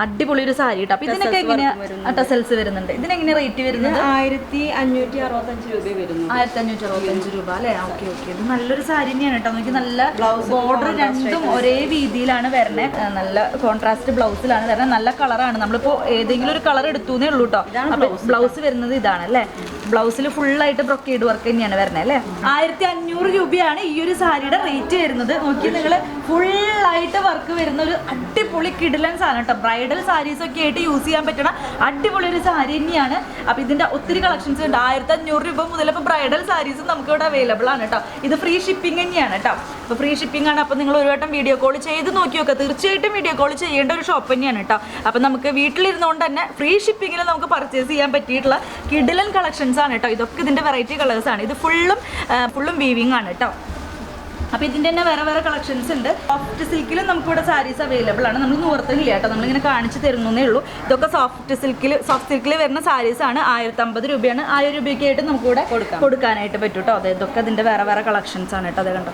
Speaker 1: അടിപൊളി ഒരു സാരി കേട്ടോ അപ്പൊ ഇതിനൊക്കെ എങ്ങനെയാ? ടസൽസ് വരുന്നുണ്ട്. ഇതിനെങ്ങനെ റേറ്റ് വരുന്നത്?
Speaker 3: ആയിരത്തി അഞ്ഞൂറ്റി അറുപത്തഞ്ച് രൂപ
Speaker 1: ആയിരത്തി അഞ്ഞൂറ്റി അറുപത്തഞ്ച് രൂപ അല്ലേ? Okay okay. ഇത് നല്ലൊരു സാരി തന്നെയാണ് കേട്ടോ. നോക്കി നല്ല ബ്ലൗസ് ബോർഡർ രണ്ടും ഒരേ രീതിയിലാണ് വരണേ. നല്ല കോൺട്രാസ്റ്റ് ബ്ലൗസിലാണ് വരണേ. നല്ല കളറാണ്. നമ്മളിപ്പോ ഏതെങ്കിലും ഒരു കളർ എടുത്തു ഉള്ളൂ കേട്ടോ. ബ്ലൗസ് വരുന്നത് ഇതാണ് അല്ലേ? ബ്ലൗസിൽ ഫുള്ളായിട്ട് ബ്രൊക്കേഡ് വർക്ക് തന്നെയാണ് വരുന്നത് അല്ലേ? ആയിരത്തി അഞ്ഞൂറ് രൂപയാണ് ഈ ഒരു സാരിയുടെ റേറ്റ് വരുന്നത്. നോക്കി നിങ്ങൾ ഫുള്ളായിട്ട് വർക്ക് വരുന്ന ഒരു അടിപൊളി കിടിലൻ സാധനം കേട്ടോ. ബ്രൈഡൽ സാരീസ് ഒക്കെ ആയിട്ട് യൂസ് ചെയ്യാൻ പറ്റണ അടിപൊളി ഒരു സാരി തന്നെയാണ്. അപ്പൊ ഇതിന്റെ ഒത്തിരി കളക്ഷൻസ് ഉണ്ട്. ആയിരത്തി അഞ്ഞൂറ് രൂപ മുതൽ ഇപ്പൊ ബ്രൈഡൽ സാരീസ് നമുക്ക് ഇവിടെ അവൈലബിൾ ആണ് കേട്ടോ. ഇത് ഫ്രീ ഷിപ്പിംഗ് തന്നെയാണ് കേട്ടോ. അപ്പൊ ഫ്രീ ഷിപ്പിംഗ് ആണ്. അപ്പൊ നിങ്ങൾ ഒരു വട്ടം വീഡിയോ കോൾ ചെയ്ത് നോക്കി നോക്കുക തീർച്ചയായിട്ടും വീഡിയോ കോൾ ചെയ്യേണ്ട ഒരു ഷോപ്പ് തന്നെയാണ് കേട്ടോ. അപ്പൊ നമുക്ക് വീട്ടിലിരുന്നുകൊണ്ട് തന്നെ ഫ്രീ ഷിപ്പിംഗിൽ നമുക്ക് പർച്ചേസ് ചെയ്യാൻ പറ്റിയിട്ടുള്ള കിഡിലൻ കളക്ഷൻസ് ആണ് കേട്ടോ. ഇതൊക്കെ ഇതിന്റെ വെറൈറ്റി കളേഴ്സ് ആണ്. ഇത് ഫുള്ളും ഫുള്ളും വീവിങ് ആണ് കേട്ടോ. അപ്പോൾ ഇതിന്റെ തന്നെ വേറെ വേറെ കളക്ഷൻസ് ഉണ്ട്. സോഫ്റ്റ് സിൽക്കിലും നമുക്കിവിടെ സാരീസ് അവൈലബിൾ ആണ്. നമ്മൾ നൂർത്തുന്നില്ല കേട്ടോ. നമ്മളിങ്ങനെ കാണിച്ച് തരുന്നേ ഉള്ളൂ. ഇതൊക്കെ സോഫ്റ്റ് സിൽക്കിൽ സോഫ്റ്റ് സിൽക്കിൽ വരുന്ന സാരീസ് ആണ്. ആയിരത്തി അമ്പത് രൂപയാണ്. ആയിരം രൂപയ്ക്കായിട്ട് നമുക്ക് നമുക്കിവിടെ കൊടുക്കാനായിട്ട് പറ്റും കേട്ടോ. അതെ ഇതൊക്കെ ഇതിന്റെ വേറെ വേറെ കളക്ഷൻസ് ആണ് കേട്ടോ. അതെ കണ്ടോ?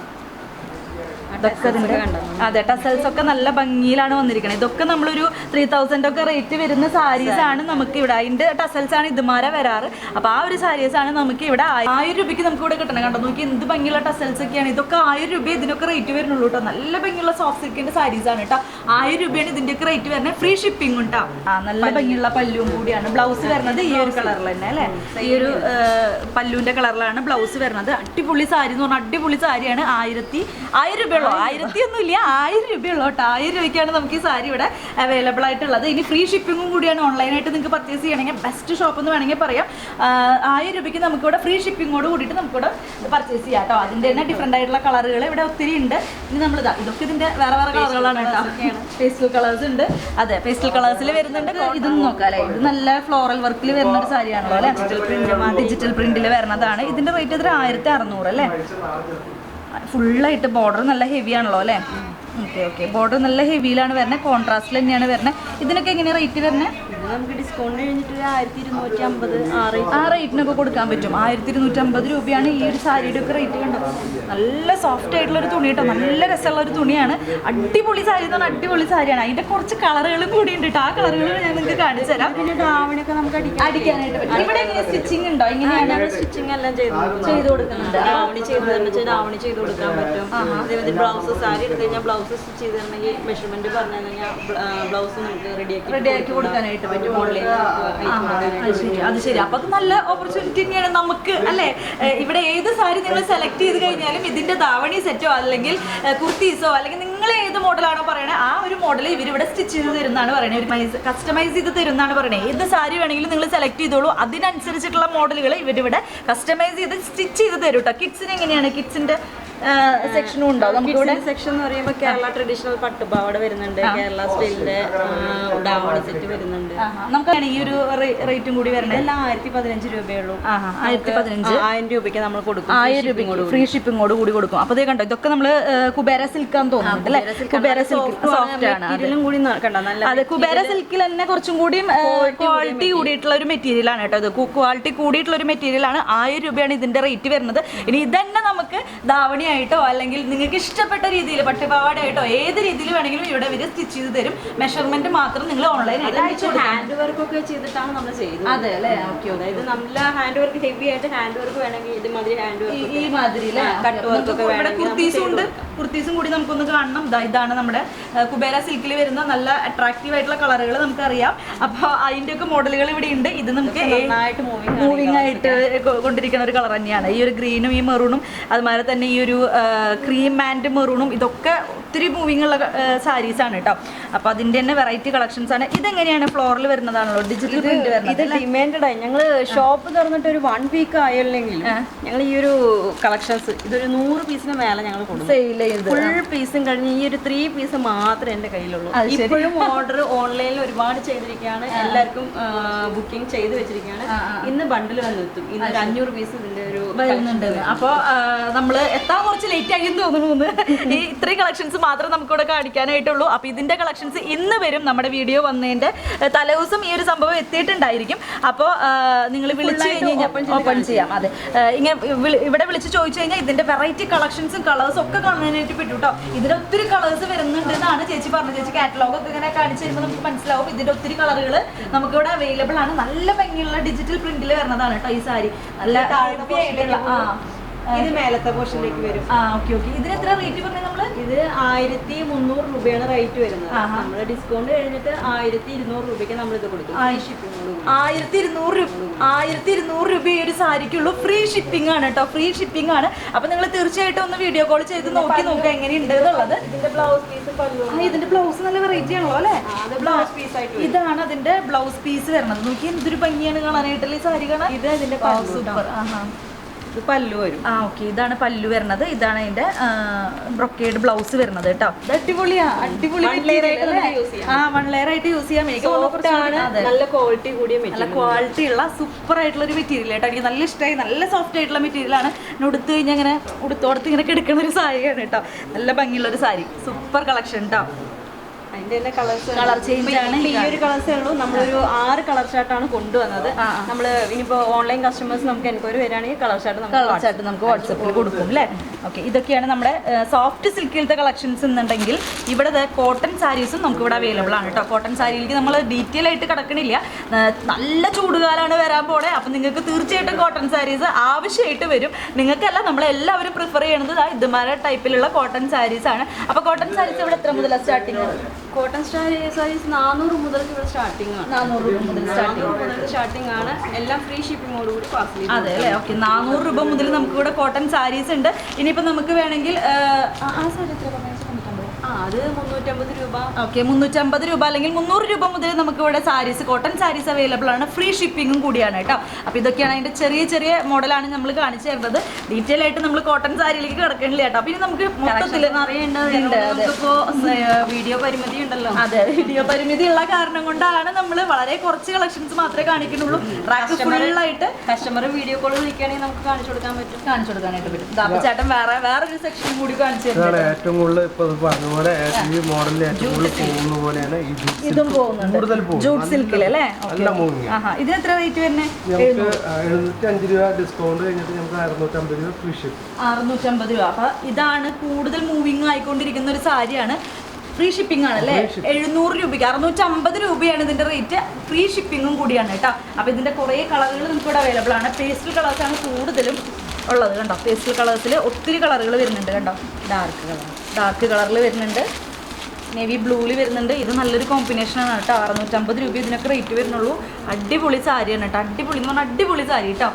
Speaker 1: ഇതൊക്കെ ഇതിന്റെ അതെ ടസൽസ് ഒക്കെ നല്ല ഭംഗിയിലാണ് വന്നിരിക്കുന്നത് ഇതൊക്കെ നമ്മളൊരു ത്രീ തൗസൻഡ് ഒക്കെ റേറ്റ് വരുന്ന സാരീസ് ആണ് നമുക്ക് ഇവിടെ അതിന്റെ ടസൽസ് ആണ് ഇതുമാരെ വരാറ്. അപ്പൊ ആ ഒരു സാരീസ് ആണ് നമുക്ക് ഇവിടെ ആയി- ആയിരം രൂപയ്ക്ക് നമുക്ക് ഇവിടെ കിട്ടണം. കണ്ടോ നോക്കി എന്ത് ഭംഗിയുള്ള ടസൽസ് ഒക്കെയാണ്. ഇതൊക്കെ ആയിരം രൂപ ഇതിനൊക്കെ റേറ്റ് വരുന്നുള്ളൂ കേട്ടോ. നല്ല ഭംഗിയുള്ള സോഫ്റ്റ് സിൽക്കിന്റെ സാരീസ് ആണ് കേട്ടോ. ആയിരം രൂപയാണ് ഇതിന്റെയൊക്കെ റേറ്റ് വരുന്നത്. ഫ്രീ ഷിപ്പിംഗ് കേട്ടോ ആ നല്ല ഭംഗിയുള്ള പല്ലും കൂടിയാണ്. ബ്ലൗസ് വരുന്നത് ഈ ഒരു കളറിൽ തന്നെ അല്ലേ? ഈ ഒരു പല്ലുവിന്റെ കളറിലാണ് ബ്ലൗസ് വരുന്നത്. അടിപൊളി സാരി എന്ന് പറഞ്ഞാൽ അടിപൊളി സാരിയാണ് ആയിരത്തി ആയിരം രൂപയുള്ളൂ ആയിരത്തി ഒന്നും ഇല്ല ആയിരം രൂപയുള്ളൂ കേട്ടോ. ആയിരം രൂപയ്ക്കാണ് നമുക്ക് ഈ സാരി ഇവിടെ അവൈലബിൾ ആയിട്ടുള്ളത്. ഇനി ഫ്രീ ഷിപ്പിംഗും കൂടിയാണ് ഓൺലൈനായിട്ട് നിങ്ങൾക്ക് പർച്ചേസ് ചെയ്യണമെങ്കിൽ ബെസ്റ്റ് ഷോപ്പ് എന്ന് വേണമെങ്കിൽ പറയാം. ആയിരം രൂപയ്ക്ക് നമുക്കിവിടെ ഫ്രീ ഷിപ്പിങ്ങോട് കൂടിയിട്ട് നമുക്കിവിടെ പർച്ചേസ് ചെയ്യാം കേട്ടോ. അതിന്റെ തന്നെ ഡിഫറെന്റ് ആയിട്ടുള്ള കളറുകൾ ഇവിടെ ഒത്തിരി ഉണ്ട്. ഇനി നമ്മൾ ഇതാ ഇതൊക്കെ ഇതിന്റെ വേറെ വേറെ കളറുകളാണ് കേട്ടോ. പേസ്റ്റൽ കളേഴ്സ് ഉണ്ട്. അതെ പേസ്റ്റൽ കളേഴ്സിൽ വരുന്നുണ്ട്. ഇതും നോക്കാം അല്ലേ? ഇത് നല്ല ഫ്ലോറൽ വർക്കിൽ വരുന്ന ഒരു സാരിയാണല്ലോ അല്ലേ? ഡിജിറ്റൽ പ്രിന്റ് ഡിജിറ്റൽ പ്രിന്റിൽ വരുന്നതാണ്. ഇതിന്റെ റേറ്റ് എത്ര ആയിരത്തി അറുന്നൂറ് അല്ലേ? ഫുള്ളായിട്ട് ബോർഡർ നല്ല ഹെവി ആണല്ലോ അല്ലേ? ഓക്കെ ഓക്കെ ബോർഡർ നല്ല ഹെവിയിലാണ് വരുന്നത് കോൺട്രാസ്റ്റിൽ തന്നെയാണ് വരുന്നത് ഇതിനൊക്കെ എങ്ങനെയാണ് റേറ്റ് വരുന്നത്
Speaker 3: നമുക്ക് ഡിസ്കൗണ്ട് കഴിഞ്ഞിട്ട് ഒരു ആയിരത്തി ഇരുന്നൂറ്റി അമ്പത് ആ റേറ്റ്
Speaker 1: ആ റേറ്റിനൊക്കെ കൊടുക്കാൻ പറ്റും. ആയിരത്തി ഇരുന്നൂറ്റമ്പത് രൂപയാണ് ഈ ഒരു സാരിയുടെ ഒക്കെ റേറ്റ് കണ്ടത്. നല്ല സോഫ്റ്റ് ആയിട്ടുള്ള ഒരു തുണി കേട്ടോ. നല്ല രസമുള്ള ഒരു തുണിയാണ്. അടിപൊളി സാരി എന്ന് പറഞ്ഞാൽ അടിപൊളി സാരിയാണ്. അതിന്റെ കുറച്ച് കളറുകളും കൂടി ഉണ്ട് കേട്ടോ ആ കളറുകൾ ഞാൻ നിങ്ങൾക്ക് കാണിച്ചു തരാം.
Speaker 3: പിന്നെ ധാവണിയൊക്കെ നമുക്ക്
Speaker 1: അടിക്കാനായിട്ട് പറ്റും. ഇവിടെ എങ്ങനെ സ്റ്റിച്ചിങ് ഉണ്ടോ? എങ്ങനെയാണ്
Speaker 3: സ്റ്റിച്ചിങ് എല്ലാം ചെയ്ത്.
Speaker 1: ചെയ്ത് കൊടുക്കുന്നുണ്ട്.
Speaker 3: ഡാവണി ചെയ്ത് തരണം. ഡാവണി ചെയ്ത് കൊടുക്കാൻ പറ്റും. അതേപോലെ ബ്ലൗസ് സാരി എടുത്ത് കഴിഞ്ഞാൽ ബ്ലൗസ് സ്റ്റിച്ച് ചെയ്ത് തരണമെങ്കിൽ മെഷർമെന്റ് പറഞ്ഞു കഴിഞ്ഞാൽ ബ്ലൗസ് നമുക്ക് റെഡിയാക്കി
Speaker 1: റെഡിയാക്കി കൊടുക്കാനായിട്ട് പറ്റും. അത് ശരി അപ്പൊ അത് നല്ല ഓപ്പർച്യൂണിറ്റി തന്നെയാണ് നമുക്ക് അല്ലെ? ഇവിടെ ഏത് സാരി നിങ്ങൾ സെലക്ട് ചെയ്ത് കഴിഞ്ഞാലും ഇതിന്റെ ധാവണി സെറ്റോ അല്ലെങ്കിൽ കുർത്തീസോ അല്ലെങ്കിൽ നിങ്ങൾ ഏത് മോഡലാണോ പറയണേ ആ ഒരു മോഡൽ ഇവരിവിടെ സ്റ്റിച്ച് ചെയ്ത് തരുന്നതാണ് പറയുന്നത് ഒരു കസ്റ്റമൈസ് ചെയ്ത് തരുന്നതാണ് പറയണേ. ഏത് സാരി വേണമെങ്കിലും നിങ്ങൾ സെലക്ട് ചെയ്തോളൂ. അതിനനുസരിച്ചിട്ടുള്ള മോഡലുകൾ ഇവരിവിടെ കസ്റ്റമൈസ് ചെയ്ത് സ്റ്റിച്ച് ചെയ്ത് തരും കേട്ടോ കിഡ്സിന് എങ്ങനെയാണ്? കിഡ്സിന്റെ സെക്ഷനും ഉണ്ടോ. നമുക്ക് ഇവിടെ
Speaker 3: സെക്ഷൻ എന്ന് പറയുമ്പോൾ കേരള ട്രഡീഷണൽ പട്ടുപാവാട വരുന്നുണ്ട്. കേരള സ്റ്റൈലിന്റെ ഡാവണ സെറ്റ് വരുന്നുണ്ട്.
Speaker 1: നമുക്ക് ഈ ഒരു റേറ്റും കൂടി വരണേ
Speaker 3: എല്ലാം ആയിരത്തി പതിനഞ്ച് രൂപയുള്ളൂ
Speaker 1: ആയിരത്തി പതിനഞ്ച്
Speaker 3: ആയിരം രൂപയ്ക്ക് നമ്മൾ കൊടുക്കും.
Speaker 1: ആയിരം രൂപയ്ക്ക് ഫ്രീ ഷിപ്പിങ്ങോട് കൂടി. കൊടുക്കും. അപ്പൊ കണ്ടോ? ഇതൊക്കെ നമ്മൾ കുബേര സിൽക്ക് ആണ് തോന്നുന്നുണ്ട് അല്ലെ? കുബേര സിൽക്ക് സോഫ്റ്റ് ആണ്.
Speaker 3: ഇതിലും കൂടി കണ്ടോ? നല്ല
Speaker 1: അതെ കുബേര സിൽക്കിൽ തന്നെ കുറച്ചും കൂടി ക്വാളിറ്റി കൂടിയിട്ടുള്ള ഒരു മെറ്റീരിയൽ ആണ് കേട്ടോ ഇത്. ക്വാളിറ്റി കൂടിയിട്ടുള്ള ഒരു മെറ്റീരിയൽ ആണ്. ആയിരം രൂപയാണ് ഇതിന്റെ റേറ്റ് വരുന്നത്. ഇനി ഇതന്നെ നമുക്ക് ധാവണിയായിട്ടോ അല്ലെങ്കിൽ നിങ്ങൾക്ക് ഇഷ്ടപ്പെട്ട രീതിയിൽ പട്ടുപാവാടയായിട്ടോ ഏത് രീതിയിൽ വേണമെങ്കിലും ഇവിടെ വരെ സ്റ്റിച്ച് ചെയ്ത് തരും. മെഷർമെന്റ് മാത്രം നിങ്ങൾ ഓൺലൈൻ
Speaker 3: ഹാൻഡ് വർക്ക് ഒക്കെ ചെയ്തിട്ടാണ് നമ്മൾ ചെയ്യുന്നത്.
Speaker 1: അതെ അല്ലേ? ഓക്കെ
Speaker 3: അതായത് നല്ല ഹാൻഡ് വർക്ക് ഹെവി ആയിട്ട് ഹാൻഡ് വർക്ക് വേണമെങ്കിൽ ഇതുമാതിരി ഹാൻഡ് വർക്ക്
Speaker 1: ഈ മാതിരി?
Speaker 3: കട്ട് വർക്ക് ഒക്കെ വേണമെങ്കിൽ
Speaker 1: കുർത്തീസും ഉണ്ട്? കുർത്തീസും കൂടി നമുക്കൊന്ന് കാണണം. ദാ ഇതാണ് നമ്മുടെ കുബേര സിൽക്കിൽ വരുന്ന നല്ല അട്രാക്റ്റീവ് ആയിട്ടുള്ള കളറുകൾ നമുക്കറിയാം. അപ്പോൾ അതിന്റെ ഒക്കെ മോഡലുകൾ ഇവിടെ ഉണ്ട്. ഇത് നമുക്ക്
Speaker 3: മൂവിങ്
Speaker 1: മൂവിങ് ആയിട്ട് കൊണ്ടിരിക്കുന്ന ഒരു കളർ തന്നെയാണ്. ഈ ഒരു ഗ്രീനും ഈ മെറൂണും അതുമാതിരി തന്നെ ഈ ഒരു ക്രീം ആൻഡ് മെറൂണും ഇതൊക്കെ ഒത്തിരി മൂവിങ് ഉള്ള സാരീസ് ആണ് കേട്ടോ അപ്പൊ അതിന്റെ തന്നെ വെറൈറ്റി കളക്ഷൻസ് ആണ്. ഇതെങ്ങനെയാണ് ഫ്ലോറിൽ വരുന്നതാണല്ലോ? ഡിജിറ്റൽ പ്രിന്റ് വരുന്നത്
Speaker 3: ഇത് ഡിമാൻഡഡ് ആയി. ഞങ്ങൾ ഷോപ്പ് തുറന്നിട്ട് ഒരു വൺ വീക്ക് ആയല്ലെങ്കിൽ ഞങ്ങൾ ഈ ഒരു കളക്ഷൻസ് ഇതൊരു നൂറ് പീസിന് മേലെ ഞങ്ങൾ കൊടുക്കും ഫുൾ പീസും കഴിഞ്ഞ് ഈ ഒരു ത്രീ പീസ് മാത്രമേ എന്റെ കയ്യിലുള്ളൂ. ഇപ്പോഴും ഓർഡർ ഓൺലൈനിൽ ഒരുപാട് ചെയ്തിരിക്കുകയാണ്. എല്ലാവർക്കും ബുക്കിംഗ് ചെയ്ത് വെച്ചിരിക്കുകയാണ്. ഇന്ന് ബണ്ടിൽ വന്നെത്തും ഇന്ന് ഒരു അഞ്ഞൂറ് പീസ് ഇതിന്റെ ഒരു
Speaker 1: വരുന്നുണ്ട്. അപ്പോൾ നമ്മൾ എത്താൻ കുറച്ച് ലേറ്റ് ആയി തോന്നുന്നു. ഈ ഇത്രയും കളക്ഷൻസ് മാത്രമേ നമുക്കിവിടെ കാണിക്കാനായിട്ടുള്ളൂ. അപ്പോൾ ഇതിന്റെ കളക്ഷൻസ് ഇന്ന് വരും നമ്മുടെ വീഡിയോ വന്നതിന്റെ തലേദിവസം ഈ ഒരു സംഭവം എത്തിയിട്ടുണ്ടായിരിക്കും. അപ്പോൾ നിങ്ങൾ വിളിച്ചു കഴിഞ്ഞ് കഴിഞ്ഞാൽ ഓപ്പൺ ചെയ്യാം. അതെ. ഇങ്ങനെ ഇവിടെ വിളിച്ച് ചോദിച്ചു കഴിഞ്ഞാൽ ഇതിന്റെ വെറൈറ്റി കളക്ഷൻസും കളേഴ്സും ഒക്കെ കാണാനായിട്ട് പറ്റും കേട്ടോ ഇതിന് ഒത്തിരി കളേഴ്സ് വരുന്നുണ്ട് എന്നാണ് ചേച്ചി പറഞ്ഞത്. ചേച്ചി കാറ്റലോഗ് ഒക്കെ ഇങ്ങനെ കാണിച്ചു തരുമ്പോൾ നമുക്ക് മനസ്സിലാവും. ഇതിന്റെ ഒത്തിരി കളറുകൾ നമുക്കിവിടെ അവൈലബിൾ ആണ്. നല്ല ഭംഗിയുള്ള ഡിജിറ്റൽ പ്രിന്റിൽ വരുന്നതാണ് കേട്ടോ ഈ സാരി. നല്ല ആ.
Speaker 3: ഇത് മേലത്തെ പോർഷനിലേക്ക് വരും.
Speaker 1: ആ ഓക്കെ ഓക്കെ. ഇതിന് എത്ര റേറ്റ് പറഞ്ഞത് നമ്മൾ?
Speaker 3: ഇത് ആയിരത്തി മുന്നൂറ് രൂപയാണ് റേറ്റ് വരുന്നത്. നമ്മൾ ഡിസ്കൗണ്ട് കഴിഞ്ഞിട്ട് ആയിരത്തി ഇരുന്നൂറ് രൂപയ്ക്ക് നമ്മൾ ഇത് കൊടുക്കും.
Speaker 1: ആയിരത്തി ഇരുന്നൂറ് രൂപ ആയിരത്തി ഇരുന്നൂറ് രൂപ ഈ ഒരു സാരിക്കുള്ളൂ. ഫ്രീ ഷിപ്പിംഗ് ആണ് കേട്ടോ ഫ്രീ ഷിപ്പിംഗ് ആണ്. അപ്പൊ നിങ്ങൾ തീർച്ചയായിട്ടും ഒന്ന് വീഡിയോ കോൾ ചെയ്ത് നോക്കി നോക്കുക എങ്ങനെയുണ്ട് എന്നുള്ളത്.
Speaker 3: ഇതിന്റെ ബ്ലൗസ് പീസ്
Speaker 1: ഇതിന്റെ ബ്ലൗസ് നല്ല വെറൈറ്റി ആണല്ലോ അല്ലേ?
Speaker 3: ബ്ലൗസ് പീസ് ആയിട്ട്
Speaker 1: ഇതാണ് അതിന്റെ ബ്ലൗസ് പീസ് വരുന്നത്. നോക്കി എന്തൊരു ഭംഗിയാണ് കാണാനായിട്ടുള്ള ഈ സാരി കാണാൻ?
Speaker 3: ഇത് അതിന്റെ
Speaker 1: സൂപ്പർ ആഹാ.
Speaker 3: ഇത് പല്ലു വരും.
Speaker 1: ആ ഓക്കെ. ഇതാണ് പല്ലു വരുന്നത്. ഇതാണ് അതിന്റെ ബ്രൊക്കേഡ് ബ്ലൗസ് വരുന്നത് കേട്ടോ. അടിപൊളിയാ. അടിപൊളി. ആ വൺ ലെയർ ആയിട്ട് യൂസ് ചെയ്യാം.
Speaker 3: നല്ല ക്വാളിറ്റി കൂടിയ
Speaker 1: നല്ല ക്വാളിറ്റി ഉള്ള സൂപ്പർ ആയിട്ടുള്ള ഒരു മെറ്റീരിയൽ കേട്ടോ എനിക്ക് നല്ല ഇഷ്ടമായി. നല്ല സോഫ്റ്റ് ആയിട്ടുള്ള മെറ്റീരിയൽ ആണ്. ഞാൻ ഉടുത്ത് കഴിഞ്ഞാൽ ഇങ്ങനെ ഉടുത്തോടത്ത് ഇങ്ങനെ കിടക്കുന്ന ഒരു സാരിയാണ് കേട്ടോ. നല്ല ഭംഗിയുള്ള ഒരു സാരി. സൂപ്പർ കളക്ഷൻ കേട്ടോ
Speaker 3: അതിന്റെ തന്നെ കളേഴ്സ്
Speaker 1: Colour change ആണ്
Speaker 3: ഈ ഒരു കളേഴ്സേ ഉള്ളൂ. നമ്മളൊരു ആറ് കളർ ചാർട്ടാണ് കൊണ്ടുവന്നത്. നമ്മൾ ഇനിയിപ്പോ ഓൺലൈൻ കസ്റ്റമേഴ്സ് നമുക്ക് എൻക്വയറി വരികയാണെങ്കിൽ കളർ ചാർട്ട് നമുക്ക്
Speaker 1: ചാർട്ട് നമുക്ക് വാട്സപ്പിൽ കൊടുക്കും അല്ലേ? ഓക്കെ ഇതൊക്കെയാണ് നമ്മുടെ സോഫ്റ്റ് സിൽക്കിലത്തെ കളക്ഷൻസ് എന്നുണ്ടെങ്കിൽ ഇവിടെ കോട്ടൺ സാരീസും നമുക്ക് ഇവിടെ അവൈലബിൾ ആണ് കേട്ടോ. കോട്ടൺ സാരിയിലേക്ക് നമ്മൾ ഡീറ്റെയിൽ ആയിട്ട് കിടക്കണില്ല. നല്ല ചൂടുകാലാണ് വരാൻ പോണേ. അപ്പം നിങ്ങൾക്ക് തീർച്ചയായിട്ടും കോട്ടൺ സാരീസ് ആവശ്യമായിട്ട് വരും. നിങ്ങൾക്കല്ല നമ്മൾ എല്ലാവരും പ്രിഫർ ചെയ്യുന്നത് ഇതുമാരുടെ ഇതുമാരെ ടൈപ്പിലുള്ള കോട്ടൺ സാരീസ് ആണ്. അപ്പോൾ കോട്ടൺ സാരീസ് ഇവിടെ എത്ര മുതലാണ് സ്റ്റാർട്ടിങ്
Speaker 3: കോട്ടൺ സ്റ്റാർ സാരീസ് നാനൂറ് മുതൽ ഇവിടെ സ്റ്റാർട്ടിംഗ് ആണ്.
Speaker 1: നാനൂറ് രൂപ മുതൽ
Speaker 3: സ്റ്റാർട്ടിംഗ് മുതൽ സ്റ്റാർട്ടിംഗ് ആണ്. എല്ലാം ഫ്രീ ഷിപ്പിങ്ങോട് കൂടി പാർസൽ
Speaker 1: അതെ അല്ലേ? ഓക്കെ നാനൂറ് രൂപ മുതൽ നമുക്ക് ഇവിടെ കോട്ടൺ സാരീസ് ഉണ്ട്. ഇനിയിപ്പോൾ നമുക്ക് വേണമെങ്കിൽ ആ, സാരി എത്ര പറഞ്ഞാൽ
Speaker 3: ആ അത് മുന്നൂറ്റമ്പത് രൂപ
Speaker 1: ഓക്കെ മുന്നൂറ്റമ്പത് രൂപ. അല്ലെങ്കിൽ മുന്നൂറ് രൂപ മുതൽ നമുക്ക് ഇവിടെ സാരീസ് കോട്ടൺ സാരീസ് അവൈലബിൾ ആണ് ഫ്രീ ഷിപ്പിങ്ങും കൂടിയാണ് കേട്ടോ. അപ്പോൾ ഇതൊക്കെയാണ് അതിന്റെ ചെറിയ ചെറിയ മോഡലാണ് നമ്മൾ കാണിച്ചു തരുന്നത്. ഡീറ്റെയിൽ ആയിട്ട് നമ്മൾ കോട്ടൺ സാരിയിലേക്ക് കിടക്കണില്ല കേട്ടോ. പിന്നെ ഇനി നമുക്ക് മൊത്തത്തിൽ
Speaker 3: വീഡിയോ പരിമിതി ഉണ്ടല്ലോ.
Speaker 1: അതെ വീഡിയോ പരിമിതി ഉള്ള കാരണം കൊണ്ടാണ് നമ്മൾ വളരെ കുറച്ച് കളക്ഷൻസ് മാത്രമേ കാണിക്കുന്നുള്ളൂ. റാക്ക് ഫുള്ളായിട്ട്
Speaker 3: കസ്റ്റമർ വീഡിയോ കോൾ വിളിക്കുകയാണെങ്കിൽ നമുക്ക് കാണിച്ചു കൊടുക്കാൻ പറ്റും.
Speaker 1: കാണിച്ചു കൊടുക്കാനായിട്ട് പറ്റും. ചേട്ടൻ വേറെ വേറൊരു സെക്ഷൻ കൂടി കാണിച്ചു
Speaker 2: ഏറ്റവും കൂടുതൽ ഇപ്പൊ ഇത് പറഞ്ഞ പോലെ മോഡലിലെ മോഡലിൽ ഏറ്റവും കൂടുതൽ പോകുന്ന പോലെയാണ് ഈ
Speaker 1: ഇതും. പോകുന്നുണ്ട്.
Speaker 2: കൂടുതൽ
Speaker 1: ജൂട്ട് സിൽക്കിൽ അല്ലേ?
Speaker 2: നല്ല മൂവിങ്
Speaker 1: ഇതിന് എത്ര റേറ്റ് വരുന്നത്
Speaker 2: നമുക്ക് എഴുന്നൂറ്റി അഞ്ച് രൂപ ഡിസ്കൗണ്ട് കഴിഞ്ഞിട്ട് നമുക്ക് അറുന്നൂറ്റമ്പത് രൂപ ഫ്രീ ഷിപ്പ്
Speaker 1: അറുന്നൂറ്റമ്പത് രൂപ. അപ്പൊ ഇതാണ് കൂടുതൽ മൂവിങ് ആയിക്കൊണ്ടിരിക്കുന്ന ഒരു സാരിയാണ്. ഫ്രീ ഷിപ്പിംഗ് ആണ് അല്ലേ?
Speaker 2: Free shipping.
Speaker 1: എഴുന്നൂറ് രൂപയ്ക്ക്. അറുന്നൂറ്റമ്പത് രൂപയാണ് ഇതിന്റെ റേറ്റ് ഫ്രീ ഷിപ്പിങ്ങും കൂടിയാണ് കേട്ടോ. അപ്പൊ ഇതിന്റെ കുറേ കളറുകൾ നമുക്ക് ഇവിടെ അവൈലബിൾ ആണ്. പേസ്റ്റൽ കളേഴ്സ് ആണ് കൂടുതലും ഉള്ളത് കണ്ടോ? പേസ്റ്റൽ കളേഴ്സിൽ ഒത്തിരി കളറുകൾ വരുന്നുണ്ട് കണ്ടോ?
Speaker 3: ഡാർക്ക് കളർ
Speaker 1: ഡാർക്ക് കളറിൽ വരുന്നുണ്ട്. നേവി ബ്ലൂവിൽ വരുന്നുണ്ട്. ഇത് നല്ലൊരു കോമ്പിനേഷൻ ആണ് കേട്ടോ. അറുന്നൂറ്റമ്പത് രൂപ ഇതിനൊക്കെ റേറ്റ് വരുന്നുള്ളൂ. അടിപൊളി സാരിയാണ് കേട്ടോ. അടിപൊളി എന്ന് പറഞ്ഞാൽ അടിപൊളി സാരി കേട്ടോ.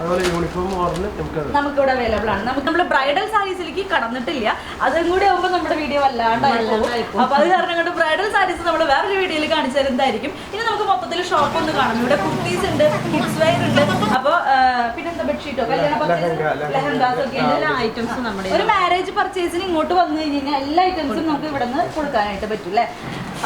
Speaker 1: നമുക്കിവിടെ അവൈലബിൾ ആണ്. നമുക്ക് നമ്മൾ ബ്രൈഡൽ സാരീസിലേക്ക് കടന്നിട്ടില്ല. അതും കൂടി ആവുമ്പോൾ നമ്മുടെ വീഡിയോ വല്ലാണ്ടായിരുന്നു അപ്പൊ അത് കാരണം കൊണ്ട് ബ്രൈഡൽ സാരീസ് നമ്മൾ വേറൊരു വീഡിയോയിൽ കാണിച്ചു തരുന്നതായിരിക്കും ഇനി നമുക്ക് മൊത്തത്തിൽ ഷോപ്പ് ഒന്ന് കാണാം. ഇവിടെ കുർത്തീസ് ഉണ്ട് കിഡ്സ് വെയർ ഉണ്ട്. അപ്പൊ പിന്നെന്താ ബെഡ്ഷീറ്റോ. ലെഹങ്കാസ് ഒക്കെ
Speaker 3: എല്ലാ ഐറ്റംസും നമ്മുടെ
Speaker 1: ഒരു മാരേജ് പർച്ചേസിന് ഇങ്ങോട്ട് വന്നു കഴിഞ്ഞാൽ എല്ലാ ഐറ്റംസും നമുക്ക് ഇവിടെ നിന്ന് കൊടുക്കാനായിട്ട് പറ്റും. അല്ലേ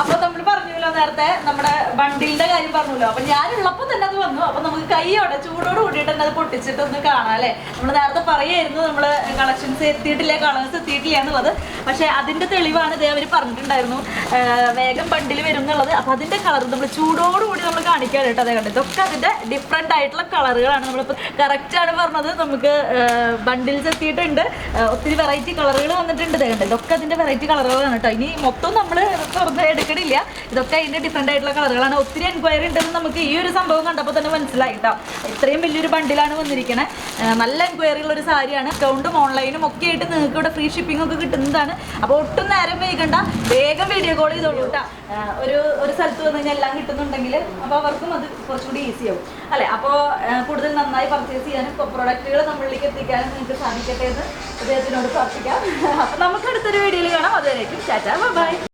Speaker 1: അപ്പൊ നമ്മൾ പറഞ്ഞല്ലോ നേരത്തെ നമ്മുടെ ബണ്ടിലിന്റെ കാര്യം പറഞ്ഞല്ലോ അപ്പൊ ഞാനുള്ളപ്പോ തന്നെ അത് വന്നു. അപ്പൊ നമുക്ക് കൈയോടെ ചൂടോട് കൂടിയിട്ട് തന്നെ അത് പൊട്ടിച്ചിട്ട് ഒന്ന് കാണാം അല്ലെ? നമ്മൾ നേരത്തെ പറയായിരുന്നു നമ്മൾ കളക്ഷൻസ് എത്തിയിട്ടില്ല കളേഴ്സ് എത്തിയിട്ടില്ല എന്നുള്ളത്. പക്ഷെ അതിന്റെ തെളിവാണ് ഇതേ അവർ പറഞ്ഞിട്ടുണ്ടായിരുന്നു. വേഗം ബണ്ടിൽ വരും എന്നുള്ളത്. അപ്പൊ അതിന്റെ കളർ നമ്മൾ ചൂടോട് കൂടി നമ്മൾ കാണിക്കാൻ കേട്ടോ അതേ കണ്ടത്. ഇതൊക്കെ അതിന്റെ ഡിഫറെന്റ് ആയിട്ടുള്ള കളറുകളാണ് നമ്മളിപ്പോൾ കറക്റ്റ് ആണ് പറഞ്ഞത്. നമുക്ക് ബണ്ടിൽസ് എത്തിയിട്ടുണ്ട്. ഒത്തിരി വെറൈറ്റി കളറുകൾ വന്നിട്ടുണ്ട്. ഇതേ കണ്ടോ ഇതൊക്കെ അതിന്റെ വെറൈറ്റി കളറുകളാണ് കേട്ടോ. ഇനി മൊത്തം നമ്മൾ തുറന്ന് എടുക്കണില്ല. ഇതൊക്കെ അതിന്റെ ഡിഫറെന്റ് ആയിട്ടുള്ള കളറുകളാണ്. ഒത്തിരി എൻക്വയറി ഉണ്ടെന്ന് നമുക്ക് ഈ ഒരു സംഭവം കണ്ടപ്പോൾ തന്നെ മനസ്സിലായി കേട്ടോ ഇത്രയും വലിയൊരു ബണ്ടിലാണ് വന്നിരിക്കുന്നത് നല്ല എൻക്വയറി ഉള്ള ഒരു സാരിയാണ് അക്കൗണ്ടും ഓൺലൈനും ഒക്കെ ആയിട്ട് നിങ്ങൾക്ക് ഇവിടെ ഫ്രീ ഷിപ്പിംഗ് ഒക്കെ കിട്ടുന്നതാണ്. അപ്പോൾ ഒട്ടും നേരം വൈകണ്ട. വേഗം വീഡിയോ കോൾ ചെയ്തോളൂ കേട്ടോ ഒരു ഒരു സ്ഥലത്ത് വന്നു കഴിഞ്ഞാൽ എല്ലാം കിട്ടുന്നുണ്ടെങ്കിൽ അപ്പോൾ അവർക്കും അത് കുറച്ചുകൂടി ഈസി ആവും. അല്ലേ? അപ്പോൾ കൂടുതൽ നന്നായി പർച്ചേസ് ചെയ്യാനും പ്രൊഡക്റ്റുകൾ നമ്മളിലേക്ക് എത്തിക്കാനും നിങ്ങൾക്ക് സാധിക്കട്ടെ എന്ന് അദ്ദേഹത്തിനോട് പ്രാർത്ഥിക്കാം. അപ്പോൾ നമുക്ക് അടുത്തൊരു വീഡിയോയിൽ കാണാം. അതുവരേക്കും ചാറ്റാ ബൈ